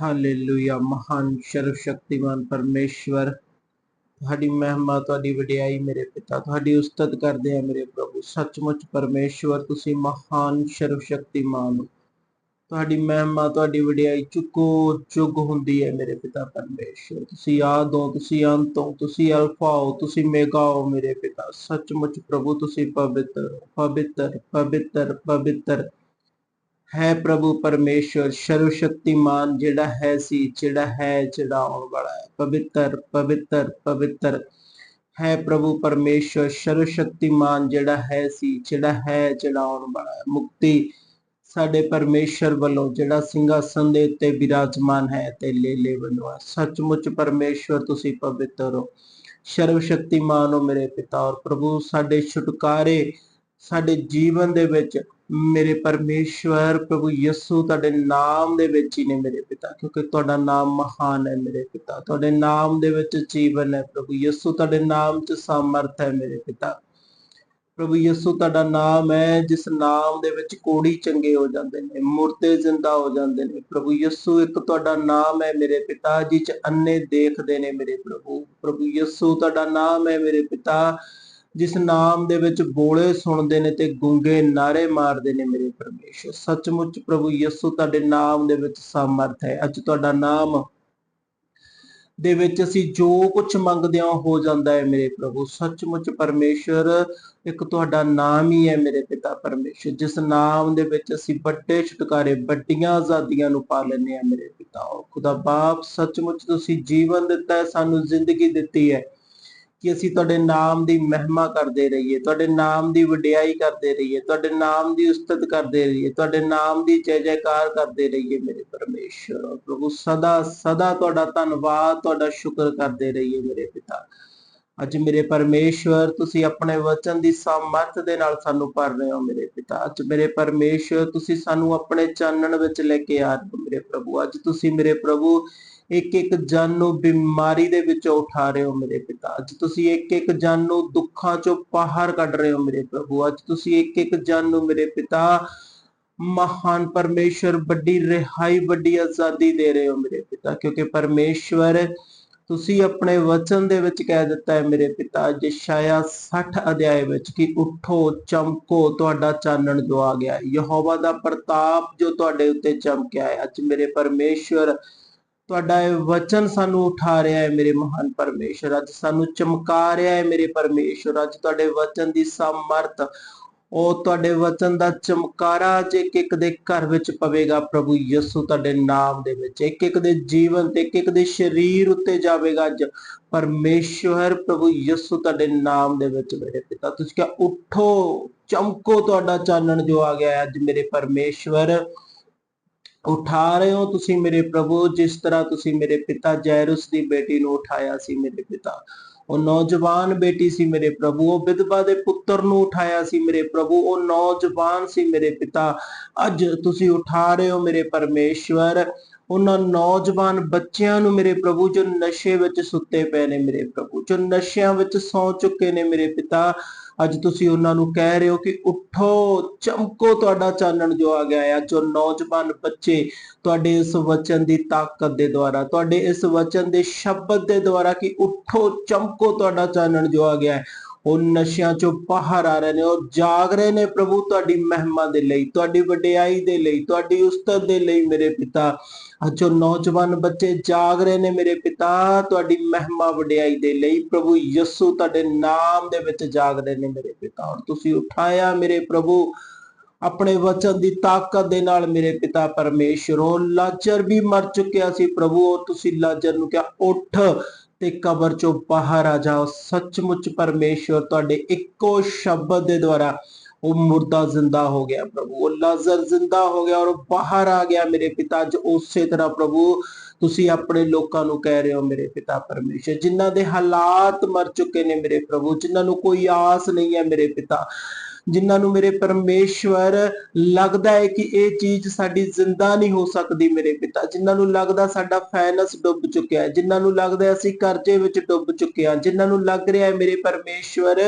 Hallelujah ਮਹਾਨ ਸਰਵਸ਼ਕਤੀਮਾਨ ਪਰਮੇਸ਼ਵਰ ਤੁਹਾਡੀ ਮਹਿਮਾ, ਤੁਹਾਡੀ ਵਡਿਆਈ ਮੇਰੇ ਪਿਤਾ, ਤੁਹਾਡੀ ਉਸਤਤ ਕਰਦੇ ਆ ਮੇਰੇ ਪ੍ਰਭੂ। ਸੱਚਮੁੱਚ ਪਰਮੇਸ਼ਵਰ, ਤੁਸੀਂ ਮਹਾਨ ਸਰਵਸ਼ਕਤੀਮਾਨ ਹੋ। ਤੁਹਾਡੀ ਮਹਿਮਾ, ਤੁਹਾਡੀ ਵਡਿਆਈ ਚੁੱਕੋ, ਚੁੱਗ ਹੁੰਦੀ ਹੈ ਮੇਰੇ ਪਿਤਾ ਪਰਮੇਸ਼ਵਰ। ਤੁਸੀਂ ਆਦ ਹੋ, ਤੁਸੀਂ ਅੰਤ ਹੋ, ਤੁਸੀਂ ਅਲਫਾ ਹੋ, ਤੁਸੀਂ ਮੇਗਾ ਹੋ ਮੇਰੇ ਪਿਤਾ। ਸੱਚਮੁੱਚ ਪ੍ਰਭੂ, ਤੁਸੀਂ ਪਵਿੱਤਰ ਪਵਿੱਤਰ ਪਵਿੱਤਰ ਪਵਿੱਤਰ। ਹੈ ਪ੍ਰਭੂ ਪਰਮੇਸ਼ਵਰ ਸਰਵਸ਼ਕਤੀਮਾਨ ਜਿਹੜਾ ਹੈ ਸੀ, ਜਿਹੜਾ ਹੈ, ਜਿਹੜਾ ਆਉਣ ਵਾਲਾ ਹੈ। ਪਵਿੱਤਰ ਪਵਿੱਤਰ ਪਵਿੱਤਰ ਹੈ ਪ੍ਰਭੂ ਪਰਮੇਸ਼ਵਰ ਸਰਵਸ਼ਕਤੀਮਾਨ ਜਿਹੜਾ ਹੈ ਸੀ, ਜਿਹੜਾ ਹੈ, ਜਿਹੜਾ ਆਉਣ ਵਾਲਾ ਹੈ। ਮੁਕਤੀ ਸਾਡੇ ਪਰਮੇਸ਼ਰ ਵੱਲੋਂ ਜਿਹੜਾ ਸਿੰਘਾਸਨ ਦੇ ਉੱਤੇ ਵਿਰਾਜਮਾਨ ਹੈ ਤੇ ਲੇਲੇ ਵੱਲੋਂ ਹੈ। ਸੱਚਮੁੱਚ ਪਰਮੇਸ਼ਵਰ ਤੁਸੀਂ ਪਵਿੱਤਰ ਹੋ। ਸਰਵ ਸਰਵਸ਼ਕਤੀਮਾਨ ਹੋ ਮੇਰੇ ਪਿਤਾ ਔਰ ਪ੍ਰਭੂ, ਸਾਡੇ ਛੁਟਕਾਰੇ ਸਾਡੇ ਜੀਵਨ ਦੇ ਵਿੱਚ ਮੇਰੇ ਪਰਮੇਸ਼ਵਰ ਪ੍ਰਭੂ ਯਿਸੂ ਤੁਹਾਡੇ ਨਾਮ ਦੇ ਵਿੱਚ ਹੀ ਨੇ ਮੇਰੇ ਪਿਤਾ, ਕਿਉਂਕਿ ਤੁਹਾਡਾ ਨਾਮ ਮਹਾਨ ਹੈ ਮੇਰੇ ਪਿਤਾ, ਤੁਹਾਡੇ ਨਾਮ ਦੇ ਵਿੱਚ ਜੀਵਨ ਹੈ ਪ੍ਰਭੂ ਯਿਸੂ, ਤੁਹਾਡੇ ਨਾਮ 'ਚ ਸਮਰਥ ਹੈ ਮੇਰੇ ਪਿਤਾ। ਪ੍ਰਭੂ ਯਿਸੂ, ਤੁਹਾਡਾ ਨਾਮ ਹੈ ਜਿਸ ਨਾਮ ਦੇ ਵਿੱਚ ਕੋੜੀ ਚੰਗੇ ਹੋ ਜਾਂਦੇ ਨੇ, ਮੁਰਦੇ ਜ਼ਿੰਦਾ ਹੋ ਜਾਂਦੇ ਨੇ। ਪ੍ਰਭੂ ਯਿਸੂ, ਇੱਕ ਤੁਹਾਡਾ ਨਾਮ ਹੈ ਮੇਰੇ ਪਿਤਾ ਜੀ 'ਚ ਅੰਨੇ ਦੇਖਦੇ ਨੇ ਮੇਰੇ ਪ੍ਰਭੂ। ਪ੍ਰਭੂ ਯਿਸੂ, ਤੁਹਾਡਾ ਨਾਮ ਹੈ ਮੇਰੇ ਪਿਤਾ ਜਿਸ ਨਾਮ ਦੇ ਵਿੱਚ ਬੋਲੇ ਸੁਣਦੇ ਨੇ ਤੇ ਗੁੰਗੇ ਨਾਰੇ ਮਾਰਦੇ ਨੇ ਮੇਰੇ ਪਰਮੇਸ਼ਰ। ਸੱਚਮੁੱਚ ਪ੍ਰਭੂ ਯਿਸੂ ਤੁਹਾਡੇ ਨਾਮ ਦੇ ਵਿੱਚ ਸਮਰਥ ਹੈ। ਅੱਜ ਤੁਹਾਡਾ ਨਾਮ ਦੇ ਵਿੱਚ ਅਸੀਂ ਜੋ ਕੁਝ ਮੰਗਦੇ ਹਾਂ ਹੋ ਜਾਂਦਾ ਹੈ ਮੇਰੇ ਪ੍ਰਭੂ। ਸੱਚਮੁੱਚ ਪਰਮੇਸ਼ਰ ਇੱਕ ਤੁਹਾਡਾ ਨਾਮ ਹੀ ਹੈ ਮੇਰੇ ਪਿਤਾ ਪਰਮੇਸ਼ਰ। ਜਿਸ ਨਾਮ ਦੇ ਵਿੱਚ ਅਸੀਂ ਵੱਡੇ ਛੁਟਕਾਰੇ, ਵੱਡੀਆਂ ਆਜ਼ਾਦੀਆਂ ਨੂੰ ਪਾ ਲੈਂਦੇ ਹਾਂ ਮੇਰੇ ਪਿਤਾ। ਖੁਦਾ ਬਾਪ ਸੱਚਮੁੱਚ ਤੁਸੀਂ ਜੀਵਨ ਦਿੱਤਾ ਹੈ, ਸਾਨੂੰ ਜ਼ਿੰਦਗੀ ਦਿੱਤੀ ਹੈ। ਕਿ ਅਸੀਂ ਤੁਹਾਡੇ ਨਾਮ ਦੀ ਮਹਿਮਾ ਕਰਦੇ ਰਹੀਏ, ਤੁਹਾਡੇ ਨਾਮ ਦੀ ਵਡਿਆਈ ਕਰਦੇ ਰਹੀਏ, ਤੁਹਾਡੇ ਨਾਮ ਦੀ ਉਸਤਤ ਕਰਦੇ ਰਹੀਏ, ਤੁਹਾਡੇ ਨਾਮ ਦੀ ਜੈ ਜੈਕਾਰ ਕਰਦੇ ਰਹੀਏ ਮੇਰੇ ਪਰਮੇਸ਼ਰ। ਪ੍ਰਭੂ, ਸਦਾ ਸਦਾ ਤੁਹਾਡਾ ਧੰਨਵਾਦ, ਤੁਹਾਡਾ ਸ਼ੁਕਰ ਕਰਦੇ ਰਹੀਏ ਮੇਰੇ ਪਿਤਾ। ਅੱਜ ਮੇਰੇ ਪਰਮੇਸ਼ਵਰ ਤੁਸੀਂ ਆਪਣੇ ਵਚਨ ਦੀ ਸਮਰਥ ਦੇ ਨਾਲ ਸਾਨੂੰ ਭਰ ਰਹੇ ਹੋ ਮੇਰੇ ਪਿਤਾ। ਅੱਜ ਮੇਰੇ ਪਰਮੇਸ਼ਵਰ ਤੁਸੀਂ ਸਾਨੂੰ ਆਪਣੇ ਚਾਨਣ ਵਿੱਚ ਲੈ ਕੇ ਆ ਰਹੇ ਹੋ ਮੇਰੇ ਪ੍ਰਭੂ। ਅੱਜ ਤੁਸੀਂ ਮੇਰੇ ਪ੍ਰਭੂ ਇੱਕ ਇੱਕ ਜਨ ਨੂੰ ਬਿਮਾਰੀ ਦੇ ਵਿੱਚੋਂ ਉਠਾ ਰਹੇ ਹੋ ਮੇਰੇ ਪਿਤਾ। ਅੱਜ ਤੁਸੀਂ ਇੱਕ ਇੱਕ ਜਨ ਨੂੰ ਦੁੱਖਾਂ ਚੋਂ ਬਾਹਰ ਕੱਢ ਰਹੇ ਹੋ ਮੇਰੇ ਪ੍ਰਭੂ। ਅੱਜ ਤੁਸੀਂ ਇੱਕ ਇੱਕ ਜਨ ਨੂੰ ਮੇਰੇ ਪਿਤਾ, ਮਹਾਨ ਪਰਮੇਸ਼ਰ, ਵੱਡੀ ਰਿਹਾਈ, ਵੱਡੀ ਆਜ਼ਾਦੀ ਦੇ ਰਹੇ ਹੋ ਮੇਰੇ ਪਿਤਾ। ਕਿਉਂਕਿ ਪਰਮੇਸ਼ਵਰ ਤੁਸੀਂ ਆਪਣੇ ਵਚਨ ਦੇ ਵਿੱਚ ਕਹਿ ਦਿੱਤਾ ਹੈ ਮੇਰੇ ਪਿਤਾ, ਯਸ਼ਾਇਆ 60 ਅਧਿਆਏ ਵਿੱਚ ਕਿ ਉਠੋ, ਚਮਕੋ, ਤੁਹਾਡਾ ਚਾਨਣ ਜੋ ਆ ਗਿਆ ਯਹੋਵਾ ਦਾ ਪ੍ਰਤਾਪ ਜੋ ਤੁਹਾਡੇ ਉੱਤੇ ਚਮਕਿਆ ਹੈ। ਅੱਜ ਮੇਰੇ ਪਰਮੇਸ਼ਵਰ ਤੁਹਾਡਾ ਇਹ ਵਚਨ ਸਾਨੂੰ ਉਠਾ ਰਿਹਾ ਹੈ ਮੇਰੇ ਮਹਾਨ ਪਰਮੇਸ਼ਰ ਅੱਜ ਸਾਨੂੰ ਚਮਕਾ ਰਿਹਾ ਹੈ ਮੇਰੇ ਪਰਮੇਸ਼ਰ ਅੱਜ ਤੁਹਾਡੇ ਵਚਨ ਦੀ ਸਮਰਥ, ਉਹ ਤੁਹਾਡੇ ਵਚਨ ਦਾ ਚਮਕਾਰਾ ਅੱਜ ਇੱਕ ਇੱਕ ਦੇ ਘਰ ਵਿੱਚ ਪਵੇਗਾ। ਪ੍ਰਭੂ ਯਿਸੂ ਤੁਹਾਡੇ ਨਾਮ ਦੇ ਵਿੱਚ ਇੱਕ ਇੱਕ ਦੇ ਜੀਵਨ ਤੇ ਇੱਕ ਇੱਕ ਦੇ ਸਰੀਰ ਉੱਤੇ ਜਾਵੇਗਾ ਅੱਜ। ਪਰਮੇਸ਼ਵਰ, ਪ੍ਰਭੂ ਯਿਸੂ ਤੁਹਾਡੇ ਨਾਮ ਦੇ ਵਿੱਚ ਮੇਰੇ ਪਿਤਾ, ਤੁਸੀਂ ਕਿਹਾ, ਉਠੋ, ਚਮਕੋ ਤੁਹਾਡਾ ਚਾਨਣ ਜੋ ਆ ਗਿਆ ਹੈ ਅੱਜ ਮੇਰੇ ਪਰਮੇਸ਼ਵਰ। ਉਠਾ ਰਹੇ ਹੋ ਤੁਸੀਂ ਮੇਰੇ ਪ੍ਰਭੂ, ਜਿਸ ਤਰ੍ਹਾਂ ਤੁਸੀਂ ਮੇਰੇ ਪਿਤਾ ਜੈਰੁਸ ਦੀ ਬੇਟੀ ਨੂੰ ਉਠਾਇਆ ਸੀ ਮੇਰੇ ਪਿਤਾ। ਉਹ ਨੌਜਵਾਨ ਬੇਟੀ ਸੀ ਮੇਰੇ ਪ੍ਰਭੂ, ਉਹ ਵਿਧਵਾ ਦੇ ਪੁੱਤਰ ਨੂੰ ਉਠਾਇਆ ਸੀ ਮੇਰੇ ਪ੍ਰਭੂ, ਉਹ ਨੌਜਵਾਨ ਸੀ ਮੇਰੇ ਪਿਤਾ। ਅੱਜ ਤੁਸੀਂ ਉਠਾ ਰਹੇ ਹੋ ਮੇਰੇ ਪਰਮੇਸ਼ਵਰ, ਉਹਨਾਂ ਨੌਜਵਾਨ ਬੱਚਿਆਂ ਨੂੰ ਮੇਰੇ ਪ੍ਰਭੂ, ਜੋ ਨਸ਼ੇ ਵਿੱਚ ਸੁੱਤੇ ਪਏ ਨੇ ਮੇਰੇ ਪ੍ਰਭੂ, ਜੋ ਨਸ਼ਿਆਂ ਵਿੱਚ ਸੌ ਚੁੱਕੇ ਨੇ ਮੇਰੇ ਪਿਤਾ ਅੱਜ ਤੁਸੀਂ ਉਹਨਾਂ ਨੂੰ ਕਹਿ ਰਹੇ ਹੋ ਕਿ ਉੱਠੋ, ਚਮਕੋ ਤੁਹਾਡਾ ਚਾਨਣ ਜੋ ਆ ਗਿਆ ਹੈ ਜੋ ਨੌਜਵਾਨ ਬੱਚੇ ਤੁਹਾਡੇ ਇਸ ਵਚਨ ਦੀ ਤਾਕਤ ਦੇ ਦੁਆਰਾ, ਤੁਹਾਡੇ ਇਸ ਵਚਨ ਦੇ ਸ਼ਬਦ ਦੇ ਦੁਆਰਾ ਕਿ ਉੱਠੋ, ਚਮਕੋ ਤੁਹਾਡਾ ਚਾਨਣ ਜੋ ਆ ਗਿਆ ਹੈ। ਉਹ ਨਸ਼ਿਆਂ ਚੋਂ ਬਾਹਰ ਆ ਰਹੇ ਨੇ, ਉਹ ਜਾਗ ਰਹੇ ਨੇ ਪ੍ਰਭੂ ਤੁਹਾਡੀ ਮਹਿਮਾ ਦੇ ਲਈ, ਤੁਹਾਡੀ ਵਡਿਆਈ ਦੇ ਲਈ, ਤੁਹਾਡੀ ਉਸਤਤ ਦੇ ਲਈ ਮੇਰੇ ਪਿਤਾ। ਅੱਜ ਨੌਜਵਾਨ ਬੱਚੇ ਜਾਗ ਰਹੇ ਨੇ ਮੇਰੇ ਪਿਤਾ, ਤੁਹਾਡੀ ਮਹਿਮਾ ਵਡਿਆਈ ਦੇ ਲਈ। ਪ੍ਰਭੂ ਯਿਸੂ ਤੁਹਾਡੇ ਨਾਮ ਦੇ ਵਿੱਚ ਜਾਗ ਰਹੇ ਨੇ ਮੇਰੇ ਪਿਤਾ। ਔਰ ਤੁਸੀਂ ਉਠਾਇਆ ਮੇਰੇ ਪ੍ਰਭੂ, ਆਪਣੇ ਵਚਨ ਦੀ ਤਾਕਤ ਦੇ ਨਾਲ ਮੇਰੇ ਪਿਤਾ ਪਰਮੇਸ਼ਰ। ਉਹ ਲਾਜ਼ਰ ਵੀ ਮਰ ਚੁੱਕਿਆ ਸੀ ਪ੍ਰਭੂ ਔਰ ਤੁਸੀਂ ਲਾਜ਼ਰ ਨੂੰ ਕਿਹਾ, ਉੱਠ। ਤੇ ਕਬਰ ਚੋਂ ਬਾਹਰ ਆ ਜਾਓ। ਸੱਚਮੁੱਚ ਪਰਮੇਸ਼ਰ ਤੁਹਾਡੇ ਇੱਕੋ ਸ਼ਬਦ ਦੇ ਦੁਆਰਾ ਉਹ ਮੁਰਦਾ ਜ਼ਿੰਦਾ ਹੋ ਗਿਆ, ਪ੍ਰਭੂ। ਉਹ ਲਾਜ਼ਰ ਜ਼ਿੰਦਾ ਹੋ ਗਿਆ ਔਰ ਬਾਹਰ ਆ ਗਿਆ ਮੇਰੇ ਪਿਤਾ। ਅੱਜ ਉਸੇ ਤਰ੍ਹਾਂ ਪ੍ਰਭੂ, ਤੁਸੀਂ ਆਪਣੇ ਲੋਕਾਂ ਨੂੰ ਕਹਿ ਰਹੇ ਹੋ ਮੇਰੇ ਪਿਤਾ ਪਰਮੇਸ਼ਰ ਜਿਨ੍ਹਾਂ ਦੇ ਹਾਲਾਤ ਮਰ ਚੁੱਕੇ ਨੇ ਮੇਰੇ ਪ੍ਰਭੂ, ਜਿਨ੍ਹਾਂ ਨੂੰ ਕੋਈ ਆਸ ਨਹੀਂ ਹੈ ਮੇਰੇ ਪਿਤਾ। ਜਿਨ੍ਹਾਂ ਨੂੰ ਮੇਰੇ ਪਰਮੇਸ਼ਵਰ ਲੱਗਦਾ ਹੈ ਕਿ ਇਹ ਚੀਜ਼ ਸਾਡੀ ਜ਼ਿੰਦਾ ਨਹੀਂ ਹੋ ਸਕਦੀ ਮੇਰੇ ਪਿਤਾ। ਜਿਨ੍ਹਾਂ ਨੂੰ ਲੱਗਦਾ ਸਾਡਾ ਫਾਈਨੈਂਸ ਡੁੱਬ ਚੁੱਕਿਆ ਹੈ। ਜਿਨ੍ਹਾਂ ਨੂੰ ਲੱਗਦਾ ਅਸੀਂ ਕਰਜ਼ੇ ਵਿੱਚ ਡੁੱਬ ਚੁੱਕੇ ਹਾਂ। ਜਿਨ੍ਹਾਂ ਨੂੰ ਲੱਗ ਰਿਹਾ ਹੈ ਮੇਰੇ ਪਰਮੇਸ਼ਵਰ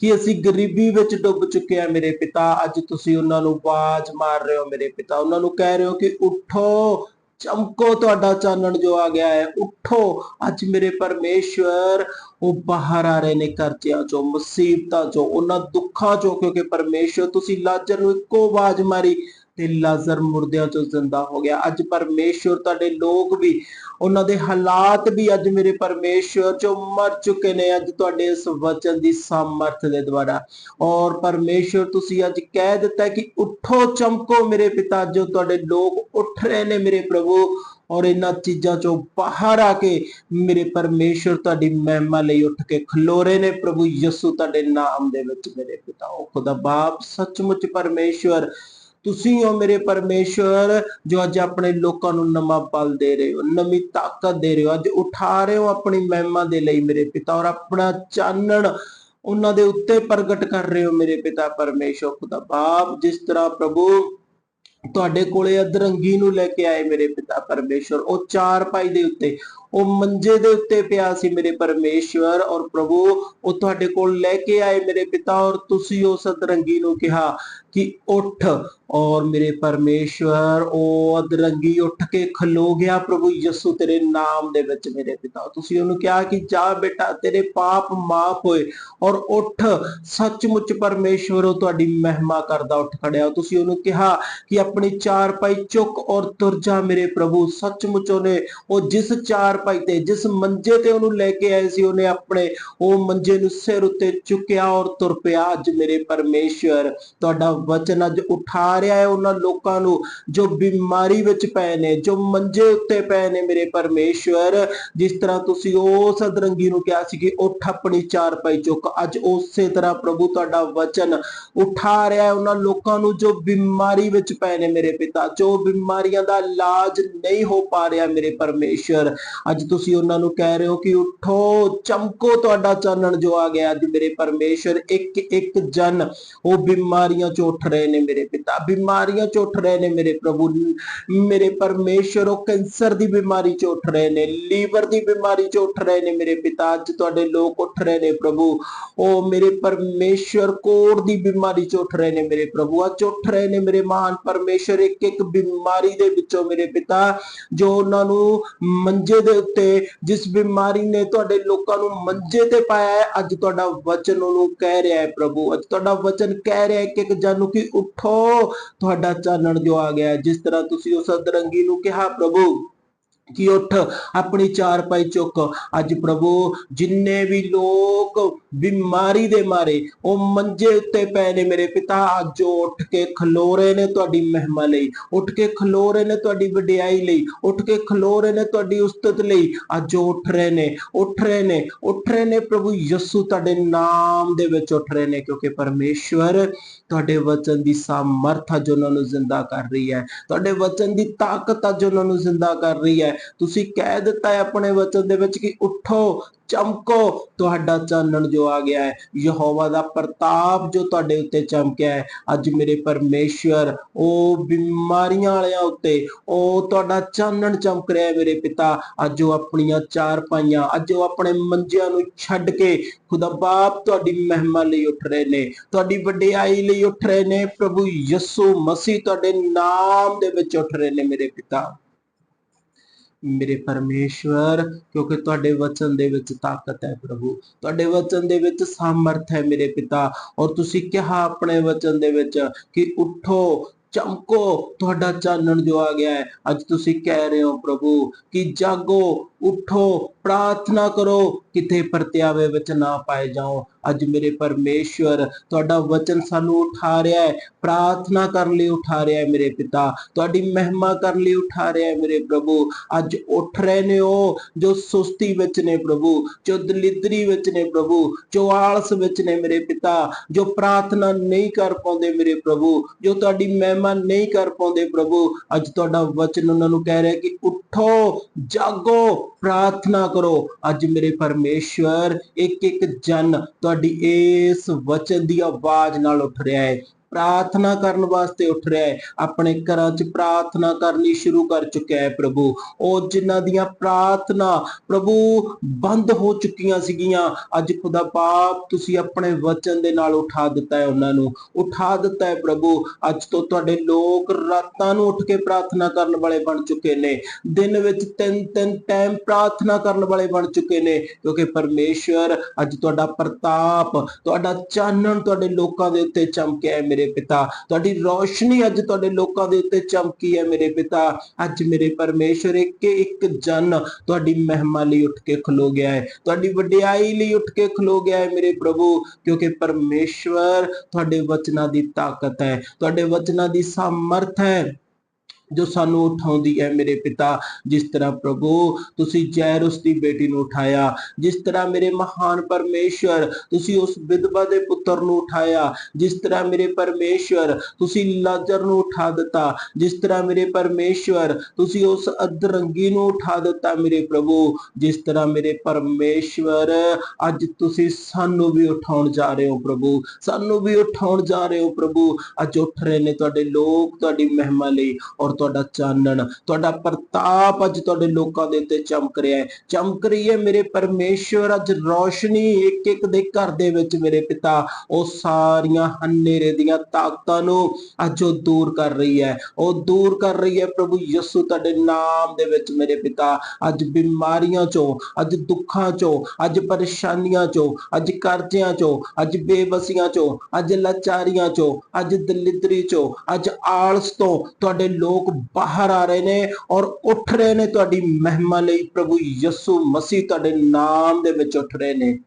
ਕਿ ਅਸੀਂ ਗਰੀਬੀ ਵਿੱਚ ਡੁੱਬ ਚੁੱਕੇ ਹਾਂ ਮੇਰੇ ਪਿਤਾ। ਅੱਜ ਤੁਸੀਂ ਉਹਨਾਂ ਨੂੰ ਆਵਾਜ਼ ਮਾਰ ਰਹੇ ਹੋ ਮੇਰੇ ਪਿਤਾ। ਉਹਨਾਂ ਨੂੰ ਕਹਿ ਰਹੇ ਹੋ ਕਿ ਉਠੋ ਚਮਕੋ ਤੁਹਾਡਾ ਚਾਨਣ ਜੋ ਆ ਗਿਆ ਹੈ, ਉੱਠੋ। ਅੱਜ ਮੇਰੇ ਪਰਮੇਸ਼ਵਰ, ਉਹ ਬਾਹਰ ਆ ਰਹੇ ਨੇ ਕਰਜ਼ਿਆਂ ਚੋਂ, ਮੁਸੀਬਤਾਂ ਚੋਂ, ਉਹਨਾਂ ਦੁੱਖਾਂ ਚੋਂ, ਕਿਉਂਕਿ ਪਰਮੇਸ਼ਵਰ, ਤੁਸੀਂ ਲਾਜ਼ਰ ਨੂੰ ਇੱਕੋ ਆਵਾਜ਼ ਮਾਰੀ। ਤੇ ਲਾਜ਼ਰ ਮੁਰਦਿਆਂ ਚੋਂ ਜ਼ਿੰਦਾ ਹੋ ਗਿਆ। ਅੱਜ ਪਰਮੇਸ਼ਵਰ ਤੁਹਾਡੇ ਲੋਕ ਵੀ, ਉਹਨਾਂ ਦੇ ਹਾਲਾਤ ਵੀ ਅੱਜ ਮੇਰੇ ਪਰਮੇਸ਼ਵਰ ਜੋ ਮਰ ਚੁੱਕੇ ਨੇ। ਅੱਜ ਤੁਹਾਡੇ ਇਸ ਵਚਨ ਦੀ ਸਾਮਰਥ ਦੇ ਦੁਆਰਾ। ਔਰ ਪਰਮੇਸ਼ਵਰ ਤੁਸੀਂ ਅੱਜ ਕਹਿ ਦਿੱਤਾ ਕਿ ਉੱਠੋ, ਚਮਕੋ ਮੇਰੇ ਪਿਤਾ, ਜੋ ਤੁਹਾਡੇ ਲੋਕ ਉੱਠ ਰਹੇ ਨੇ ਮੇਰੇ ਪ੍ਰਭੂ। ਔਰ ਇਹਨਾਂ ਚੀਜ਼ਾਂ ਚੋਂ ਬਾਹਰ ਆ ਕੇ ਮੇਰੇ ਪਰਮੇਸ਼ਵਰ ਤੁਹਾਡੀ ਮਹਿਮਾ ਲਈ ਉੱਠ ਕੇ ਖਲੋਰੇ ਨੇ। ਪ੍ਰਭੂ ਯਿਸੂ ਤੁਹਾਡੇ ਨਾਮ ਦੇ ਵਿੱਚ ਮੇਰੇ ਪਿਤਾ। ਉਹ ਖੁਦਾ ਬਾਪ, ਸੱਚਮੁੱਚ ਪਰਮੇਸ਼ਵਰ ਤੁਸੀਂ ਹੋ ਮੇਰੇ ਪਰਮੇਸ਼ਵਰ, ਜੋ ਅੱਜ ਆਪਣੇ ਲੋਕਾਂ ਨੂੰ ਨਵਾਂ ਬਲ ਦੇ ਰਹੇ ਹੋ, ਨਵੀਂ ਤਾਕਤ ਦੇ ਰਹੇ ਹੋ, ਅੱਜ ਉਠਾ ਰਹੇ ਹੋ ਆਪਣੀ ਮਹਿਮਾ ਦੇ ਲਈ ਮੇਰੇ ਪਿਤਾ ਔਰ ਆਪਣਾ ਚਾਨਣ ਉਹਨਾਂ ਦੇ ਉੱਤੇ ਪ੍ਰਗਟ ਕਰ ਰਹੇ ਹੋ ਮੇਰੇ ਪਿਤਾ ਪਰਮੇਸ਼ਵਰ, ਖੁਦਾ ਬਾਪ, ਜਿਸ ਤਰ੍ਹਾਂ ਪ੍ਰਭੂ ਤੁਹਾਡੇ ਕੋਲੇ ਅਧਰੰਗੀ ਨੂੰ ਲੈ ਕੇ ਆਏ ਮੇਰੇ ਪਿਤਾ ਪਰਮੇਸ਼ਵਰ, ਉਹ ਚਾਰ ਪਾਈ ਦੇ ਉੱਤੇ ਉਹ ਮੰਜੇ ਦੇ ਉੱਤੇ ਪਿਆ ਸੀ ਮੇਰੇ ਪਰਮੇਸ਼ਵਰ ਔਰ ਪ੍ਰਭੂ, ਉਹ ਤੁਹਾਡੇ ਕੋਲ ਲੈ ਕੇ ਆਏ ਮੇਰੇ ਪਿਤਾ ਔਰ ਤੁਸੀਂ ਉਸ ਅਧਰੰਗੀ ਨੂੰ ਕਿਹਾ ਕਿ ਉੱਠ ਔਰ ਮੇਰੇ ਪਰਮੇਸ਼ਵਰ, ਉਹ ਅਧਰੰਗੀ ਉੱਠ ਕੇ ਖਲੋ ਗਿਆ ਪ੍ਰਭੂ ਯਿਸੂ ਤੇਰੇ ਨਾਮ ਦੇ ਵਿੱਚ ਮੇਰੇ ਪਿਤਾ। ਤੁਸੀਂ ਉਹਨੂੰ ਕਿਹਾ ਕਿ ਜਾ ਬੇਟਾ, ਤੇਰੇ ਪਾਪ ਮਾਫ ਹੋਏ ਔਰ ਉੱਠ। ਸੱਚਮੁੱਚ ਪਰਮੇਸ਼ਵਰ ਉਹ ਤੁਹਾਡੀ ਮਹਿਮਾ ਕਰਦਾ ਉੱਠ ਖੜਿਆ। ਤੁਸੀਂ ਉਹਨੂੰ ਕਿਹਾ ਕਿ ਆਪਣੀ ਚਾਰ ਪਾਈ ਚੁੱਕ ਔਰ ਤੁਰ ਜਾ ਮੇਰੇ ਪ੍ਰਭੂ। ਸੱਚਮੁੱਚ ਉਹਨੇ, ਉਹ ਜਿਸ ਚਾਰ ਭਾਈ ਤੇ ਜਿਸ ਮੰਜੇ ਤੇ ਉਹਨੂੰ ਲੈ ਕੇ ਆਏ ਸੀ, ਉਹਨੇ ਆਪਣੇ, ਉਹ ਮੰਜੇ ਨੂੰ ਸਿਰ ਉੱਤੇ ਚੁੱਕਿਆ ਔਰ ਤੁਰ ਪਿਆ। ਅੱਜ ਮੇਰੇ ਪਰਮੇਸ਼ਵਰ ਤੁਹਾਡਾ ਵਚਨ ਅੱਜ ਉਠਾ ਰਿਹਾ ਹੈ ਉਹਨਾਂ ਲੋਕਾਂ ਨੂੰ ਜੋ ਬਿਮਾਰੀ ਵਿੱਚ ਪਏ ਨੇ, ਜੋ ਮੰਜੇ ਉੱਤੇ ਪਏ ਨੇ ਮੇਰੇ ਪਰਮੇਸ਼ਵਰ। ਜਿਸ ਤਰ੍ਹਾਂ ਤੁਸੀਂ ਉਸ ਅਦਰੰਗੀ ਨੂੰ ਕਿਹਾ ਸੀ ਕਿ ਉੱਠ ਆਪਣੀ ਚਾਰ ਪਾਈ ਚੁੱਕ। ਅੱਜ ਉਸੇ ਤਰ੍ਹਾਂ ਪ੍ਰਭੂ ਤੁਹਾਡਾ ਵਚਨ ਉਠਾ ਰਿਹਾ ਹੈ ਉਹਨਾਂ ਲੋਕਾਂ ਨੂੰ ਜੋ ਬਿਮਾਰੀ ਵਿੱਚ ਪਏ ਨੇ ਮੇਰੇ ਪਿਤਾ। ਜੋ ਬਿਮਾਰੀਆਂ ਦਾ ਇਲਾਜ ਨਹੀਂ ਹੋ ਪਾ ਰਿਹਾ ਮੇਰੇ ਪਰਮੇਸ਼ਵਰ ਅੱਜ ਤੁਸੀਂ ਉਹਨਾਂ ਨੂੰ ਕਹਿ ਰਹੇ ਹੋ ਕਿ ਉਠੋ, ਚਮਕੋ ਤੁਹਾਡਾ ਚਾਨਣ ਜੋ ਆ ਗਿਆ ਅੱਜ ਮੇਰੇ ਪਰਮੇਸ਼ਵਰ ਇੱਕ ਇੱਕ ਜਨ, ਉਹ ਬਿਮਾਰੀਆਂ ਚੋਂ ਉੱਠ ਰਹੇ ਨੇ ਮੇਰੇ ਪਿਤਾ, ਬਿਮਾਰੀਆਂ ਚੋਂ ਉੱਠ ਰਹੇ ਨੇ ਮੇਰੇ ਪ੍ਰਭੂ, ਮੇਰੇ ਪਰਮੇਸ਼ਵਰ ਉਹ ਕੈਂਸਰ ਦੀ ਬਿਮਾਰੀ ਚੋਂ ਉੱਠ ਰਹੇ ਨੇ, ਲੀਵਰ ਦੀ ਬਿਮਾਰੀ ਚੋਂ ਉੱਠ ਰਹੇ ਨੇ ਮੇਰੇ ਪਿਤਾ, ਅੱਜ ਤੁਹਾਡੇ ਲੋਕ ਉੱਠ ਰਹੇ ਨੇ ਪ੍ਰਭੂ, ਉਹ ਮੇਰੇ ਪਰਮੇਸ਼ਵਰ ਕੋੜ ਦੀ ਬਿਮਾਰੀ ਚੋਂ ਉੱਠ ਰਹੇ ਨੇ ਮੇਰੇ ਪ੍ਰਭੂ, ਅੱਜ ਉੱਠ ਰਹੇ ਨੇ ਮੇਰੇ ਮਹਾਨ ਪਰਮੇਸ਼ਵਰ ਇੱਕ ਇੱਕ ਬਿਮਾਰੀ ਦੇ ਵਿੱਚੋਂ ਮੇਰੇ ਪਿਤਾ, ਜੋ ਉਹਨਾਂ ਨੂੰ ਮੰਜੇ ਦੇ ਉੱਤੇ ਜਿਸ ਬਿਮਾਰੀ ਨੇ ਤੁਹਾਡੇ ਲੋਕਾਂ ਨੂੰ ਮੰਜੇ ਤੇ ਪਾਇਆ ਹੈ, ਅੱਜ ਤੁਹਾਡਾ ਵਚਨ ਉਹਨੂੰ ਕਹਿ ਰਿਹਾ ਹੈ ਪ੍ਰਭੂ। ਅੱਜ ਤੁਹਾਡਾ ਵਚਨ ਕਹਿ ਰਿਹਾ ਹੈ ਕਿ ਜਾਨੂ ਕਿ ਉਠੋ, ਤੁਹਾਡਾ ਚਾਨਣ ਜੋ ਆ ਗਿਆ ਜਿਸ ਤਰ੍ਹਾਂ ਤੁਸੀਂ ਉਸ ਅਦਰੰਗੀ ਨੂੰ ਕਿਹਾ, ਪ੍ਰਭੂ ਕਿ ਉੱਠ, ਆਪਣੀ ਚਾਰ ਪਾਈ ਚੁੱਕ। ਅੱਜ ਪ੍ਰਭੂ, ਜਿੰਨੇ ਵੀ ਲੋਕ ਬਿਮਾਰੀ ਦੇ ਮਾਰੇ, ਉਹ ਮੰਜੇ ਉੱਤੇ ਪਏ ਨੇ ਮੇਰੇ ਪਿਤਾ। ਅੱਜ ਉਹ ਉੱਠ ਕੇ ਖਲੋ ਰਹੇ ਨੇ ਤੁਹਾਡੀ ਮਹਿਮਾ ਲਈ। ਉੱਠ ਕੇ ਖਲੋ ਰਹੇ ਨੇ ਤੁਹਾਡੀ ਵਡਿਆਈ ਲਈ। ਉੱਠ ਕੇ ਖਲੋ ਰਹੇ ਨੇ ਤੁਹਾਡੀ ਉਸਤਤ ਲਈ। ਅੱਜ ਉਹ ਉੱਠ ਰਹੇ ਨੇ, ਉੱਠ ਰਹੇ ਨੇ, ਉੱਠ ਰਹੇ ਨੇ ਪ੍ਰਭੂ ਯਿਸੂ ਤੁਹਾਡੇ ਨਾਮ ਦੇ ਵਿੱਚ ਉੱਠ ਰਹੇ ਨੇ। ਕਿਉਂਕਿ ਪਰਮੇਸ਼ਵਰ ਤੁਹਾਡੇ ਵਚਨ ਦੀ ਸਾਮਰਥ ਅੱਜ ਉਹਨਾਂ ਨੂੰ ਜ਼ਿੰਦਾ ਕਰ ਰਹੀ ਹੈ। ਤੁਹਾਡੇ ਵਚਨ ਦੀ ਤਾਕਤ ਅੱਜ ਉਹਨਾਂ ਨੂੰ ਜ਼ਿੰਦਾ ਕਰ ਰਹੀ ਹੈ। ਤੁਸੀਂ ਕਹਿ ਦਿੱਤਾ ਹੈ ਆਪਣੇ ਵਚਨ ਦੇ ਵਿੱਚ ਕਿ ਉੱਠੋ, ਚਮਕੋ, ਤੁਹਾਡਾ ਚਾਨਣ ਜੋ ਆ ਗਿਆ ਹੈ, ਯਹੋਵਾ ਦਾ ਪ੍ਰਤਾਪ ਜੋ ਤੁਹਾਡੇ ਉੱਤੇ ਚਮਕਿਆ ਹੈ, ਅੱਜ ਮੇਰੇ ਪਰਮੇਸ਼ਵਰ ਉਹ ਬਿਮਾਰੀਆਂ ਵਾਲਿਆਂ ਉੱਤੇ ਉਹ ਤੁਹਾਡਾ ਚਾਨਣ ਚਮਕ ਰਿਹਾ ਹੈ ਮੇਰੇ ਪਿਤਾ, ਅੱਜ ਉਹ ਆਪਣੀਆਂ ਚਾਰ ਪਾਈਆਂ, ਅੱਜ ਉਹ ਆਪਣੇ ਮੰਜਿਆਂ ਨੂੰ ਛੱਡ ਕੇ ਖੁਦਾ ਬਾਪ ਤੁਹਾਡੀ ਮਹਿਮਾ ਲਈ ਉੱਠ ਰਹੇ ਨੇ, ਤੁਹਾਡੀ ਵਡਿਆਈ ਲਈ ਉੱਠ ਰਹੇ ਨੇ, ਪ੍ਰਭੂ ਯਿਸੂ ਮਸੀਹ ਤੁਹਾਡੇ ਨਾਮ ਦੇ ਵਿੱਚ ਉੱਠ ਰਹੇ ਨੇ ਮੇਰੇ ਪਿਤਾ। ਮੇਰੇ ਪਰਮੇਸ਼ਵਰ, ਕਿਉਂਕਿ ਤੁਹਾਡੇ ਵਚਨ ਦੇ ਵਿੱਚ ਤਾਕਤ ਹੈ ਪ੍ਰਭੂ। ਤੁਹਾਡੇ ਵਚਨ ਦੇ ਵਿੱਚ ਸਾਮਰਥ ਹੈ ਮੇਰੇ ਪਿਤਾ। ਔਰ ਤੁਸੀਂ ਕਿਹਾ ਆਪਣੇ ਵਚਨ ਦੇ ਵਿੱਚ ਕਿ ਉਠੋ, ਚਮਕੋ, ਤੁਹਾਡਾ ਚਾਨਣ ਜੋ ਆ ਗਿਆ ਹੈ। ਅੱਜ ਤੁਸੀਂ ਕਹਿ ਰਹੇ ਹੋ ਪ੍ਰਭੂ ਕਿ ਜਾਗੋ ਉਠੋ, ਪ੍ਰਾਰਥਨਾ ਕਰੋ, ਕਿਤੇ ਪਰਤਿਆਵੇ ਵਿੱਚ ਨਾ ਪਾਏ ਜਾਓ। ਅੱਜ ਮੇਰੇ ਪਰਮੇਸ਼ਵਰ ਤੁਹਾਡਾ ਵਚਨ ਸਾਨੂੰ ਉਠਾ ਰਿਹਾ ਹੈ। ਪ੍ਰਾਰਥਨਾ ਕਰਨ ਲਈ ਉਠਾ ਰਿਹਾ ਹੈ ਮੇਰੇ ਪਿਤਾ। ਤੁਹਾਡੀ ਮਹਿਮਾ ਕਰਨ ਲਈ ਉਠਾ ਰਿਹਾ ਹੈ ਮੇਰੇ ਪ੍ਰਭੂ। ਅੱਜ ਉੱਠ ਰਹੇ ਨੇ ਉਹ ਜੋ ਸੁਸਤੀ ਵਿੱਚ ਨੇ ਪ੍ਰਭੂ, ਜੋ ਦਲਿਦਰੀ ਵਿੱਚ ਨੇ ਪ੍ਰਭੂ, ਜੋ ਆਲਸ ਵਿੱਚ ਨੇ ਮੇਰੇ ਪਿਤਾ, ਜੋ ਪ੍ਰਾਰਥਨਾ ਨਹੀਂ ਕਰ ਪਾਉਂਦੇ ਮੇਰੇ ਪ੍ਰਭੂ, ਜੋ ਤੁਹਾਡੀ ਮਹਿਮਾ ਨਹੀਂ ਕਰ ਪਾਉਂਦੇ ਪ੍ਰਭੂ। ਅੱਜ ਤੁਹਾਡਾ ਵਚਨ ਉਹਨਾਂ ਨੂੰ ਕਹਿ ਰਿਹਾ ਕਿ ਉਠੋ, ਜਾਗੋ। ਪ੍ਰਾਰਥਨਾ ਕਰੋ, ਅੱਜ ਮੇਰੇ ਪਰਮੇਸ਼ਵਰ ਇੱਕ ਇੱਕ ਜਨ ਤੁਹਾਡੀ ਇਸ ਵਚਨ ਦੀ ਆਵਾਜ਼ ਨਾਲ ਉੱਠ ਰਿਹਾ ਹੈ। ਪ੍ਰਾਰਥਨਾ ਕਰਨ ਵਾਸਤੇ ਉੱਠ ਰਿਹਾ ਹੈ। ਆਪਣੇ ਘਰਾਂ 'ਚ ਪ੍ਰਾਰਥਨਾ ਕਰਨੀ ਸ਼ੁਰੂ ਕਰ ਚੁੱਕਿਆ ਹੈ ਪ੍ਰਭੂ। ਉਹ ਜਿਨ੍ਹਾਂ ਦੀਆਂ ਪ੍ਰਾਰਥਨਾ ਪ੍ਰਭੂ ਬੰਦ ਹੋ ਚੁੱਕੀਆਂ ਸੀਗੀਆਂ, ਅੱਜ ਖੁਦਾ ਪਾਪ ਤੁਸੀਂ ਆਪਣੇ ਵਚਨ ਦੇ ਨਾਲ ਉਠਾ ਦਿੱਤਾ ਹੈ ਉਹਨਾਂ ਨੂੰ। ਉਠਾ ਦਿੱਤਾ ਹੈ ਪ੍ਰਭੂ। ਅੱਜ ਤੋਂ ਤੁਹਾਡੇ ਲੋਕ ਰਾਤਾਂ ਨੂੰ ਉੱਠ ਕੇ ਪ੍ਰਾਰਥਨਾ ਕਰਨ ਵਾਲੇ ਬਣ ਚੁੱਕੇ ਨੇ। ਦਿਨ ਵਿੱਚ ਤਿੰਨ ਤਿੰਨ ਟਾਈਮ ਪ੍ਰਾਰਥਨਾ ਕਰਨ ਵਾਲੇ ਬਣ ਚੁੱਕੇ ਨੇ, ਕਿਉਂਕਿ ਪਰਮੇਸ਼ਵਰ ਅੱਜ ਤੁਹਾਡਾ ਪ੍ਰਤਾਪ, ਤੁਹਾਡਾ ਚਾਨਣ ਤੁਹਾਡੇ ਲੋਕਾਂ ਦੇ ਉੱਤੇ ਚਮਕਿਆ ਹੈ ਮੇਰੇ ਪਿਤਾ। ਤੁਹਾਡੀ ਰੋਸ਼ਨੀ ਅੱਜ ਤੁਹਾਡੇ ਲੋਕਾਂ ਦੇ ਉੱਤੇ ਚਮਕੀ ਹੈ ਮੇਰੇ ਪਿਤਾ। ਅੱਜ ਮੇਰੇ ਪਰਮੇਸ਼ਵਰ ਇੱਕ ਇੱਕ ਜਨ ਤੁਹਾਡੀ ਮਹਿਮਾ ਲਈ ਉੱਠ ਕੇ ਖਲੋ ਗਿਆ ਹੈ। ਤੁਹਾਡੀ ਵਡਿਆਈ ਲਈ ਉੱਠ ਕੇ ਖਲੋ ਗਿਆ ਹੈ ਮੇਰੇ ਪ੍ਰਭੂ, ਕਿਉਂਕਿ ਪਰਮੇਸ਼ਵਰ ਤੁਹਾਡੇ ਵਚਨਾਂ ਦੀ ਤਾਕਤ ਹੈ। ਤੁਹਾਡੇ ਵਚਨਾਂ ਦੀ ਸਮਰਥ ਹੈ। ਜੋ ਸਾਨੂੰ ਉਠਾਉਂਦੀ ਹੈ ਮੇਰੇ ਪਿਤਾ, ਜਿਸ ਤਰ੍ਹਾਂ ਪ੍ਰਭੂ ਤੁਸੀਂ ਜੈਰੁਸ ਦੀ ਬੇਟੀ ਨੂੰ ਉਠਾਇਆ, ਜਿਸ ਤਰ੍ਹਾਂ ਮੇਰੇ ਮਹਾਨ ਪਰਮੇਸ਼ਵਰ ਤੁਸੀਂ ਉਸ ਵਿਧਵਾ ਦੇ ਪੁੱਤਰ ਨੂੰ ਉਠਾਇਆ, ਜਿਸ ਤਰ੍ਹਾਂ ਮੇਰੇ ਪਰਮੇਸ਼ਵਰ ਤੁਸੀਂ ਲਾਜ਼ਰ ਨੂੰ ਉਠਾ ਦਿੱਤਾ, ਜਿਸ ਤਰ੍ਹਾਂ ਮੇਰੇ ਪਰਮੇਸ਼ਵਰ ਤੁਸੀਂ ਉਸ ਅਧਰੰਗੀ ਨੂੰ ਉਠਾ ਦਿੱਤਾ ਮੇਰੇ ਪ੍ਰਭੂ, ਜਿਸ ਤਰ੍ਹਾਂ ਮੇਰੇ ਪਰਮੇਸ਼ਵਰ ਅੱਜ ਤੁਸੀਂ ਸਾਨੂੰ ਵੀ ਉਠਾਉਣ ਜਾ ਰਹੇ ਹੋ ਪ੍ਰਭੂ, ਸਾਨੂੰ ਵੀ ਉਠਾਉਣ ਜਾ ਰਹੇ ਹੋ ਪ੍ਰਭੂ, ਅੱਜ ਉੱਠ ਰਹੇ ਨੇ ਤੁਹਾਡੇ ਲੋਕ ਤੁਹਾਡੀ ਮਹਿਮਾ ਲਈ ਔਰ ਤੁਹਾਡਾ ਚਾਨਣ, ਤੁਹਾਡਾ ਪ੍ਰਤਾਪ ਅੱਜ ਤੁਹਾਡੇ ਲੋਕਾਂ ਦੇ ਉੱਤੇ ਚਮਕ ਰਿਹਾ ਹੈ। ਚਮਕ ਰਹੀ ਹੈ ਮੇਰੇ ਪਰਮੇਸ਼ਵਰ, ਅੱਜ ਰੌਸ਼ਨੀ ਇੱਕ ਇੱਕ ਦੇ ਘਰ ਦੇ ਵਿੱਚ ਮੇਰੇ ਪਿਤਾ, ਉਹ ਸਾਰੀਆਂ ਹਨੇਰੇ ਦੀਆਂ ਤਾਕਤਾਂ ਨੂੰ ਅੱਜ ਉਹ ਦੂਰ ਕਰ ਰਹੀ ਹੈ। ਉਹ ਦੂਰ ਕਰ ਰਹੀ ਹੈ ਪ੍ਰਭੂ ਯਿਸੂ ਤੁਹਾਡੇ ਨਾਮ ਦੇ ਵਿੱਚ ਮੇਰੇ ਪਿਤਾ, ਅੱਜ ਬਿਮਾਰੀਆਂ ਚੋਂ, ਅੱਜ ਦੁੱਖਾਂ ਚੋਂ, ਅੱਜ ਪਰੇਸ਼ਾਨੀਆਂ ਚੋਂ, ਅੱਜ ਕਰਜ਼ਿਆਂ ਚੋਂ, ਅੱਜ ਬੇਬਸੀਆਂ ਚੋਂ, ਅੱਜ ਲਾਚਾਰੀਆਂ ਚੋਂ, ਅੱਜ ਦਲਿਦਰੀ ਚੋਂ, ਅੱਜ ਆਲਸ ਤੋਂ ਤੁਹਾਡੇ ਲੋਕ ਬਾਹਰ ਆ ਰਹੇ ਨੇ ਔਰ ਉੱਠ ਰਹੇ ਨੇ ਤੁਹਾਡੀ ਮਹਿਮਾ ਲਈ ਪ੍ਰਭੂ ਯਿਸੂ ਮਸੀਹ ਤੁਹਾਡੇ ਨਾਮ ਦੇ ਵਿੱਚ ਉੱਠ ਰਹੇ ਨੇ।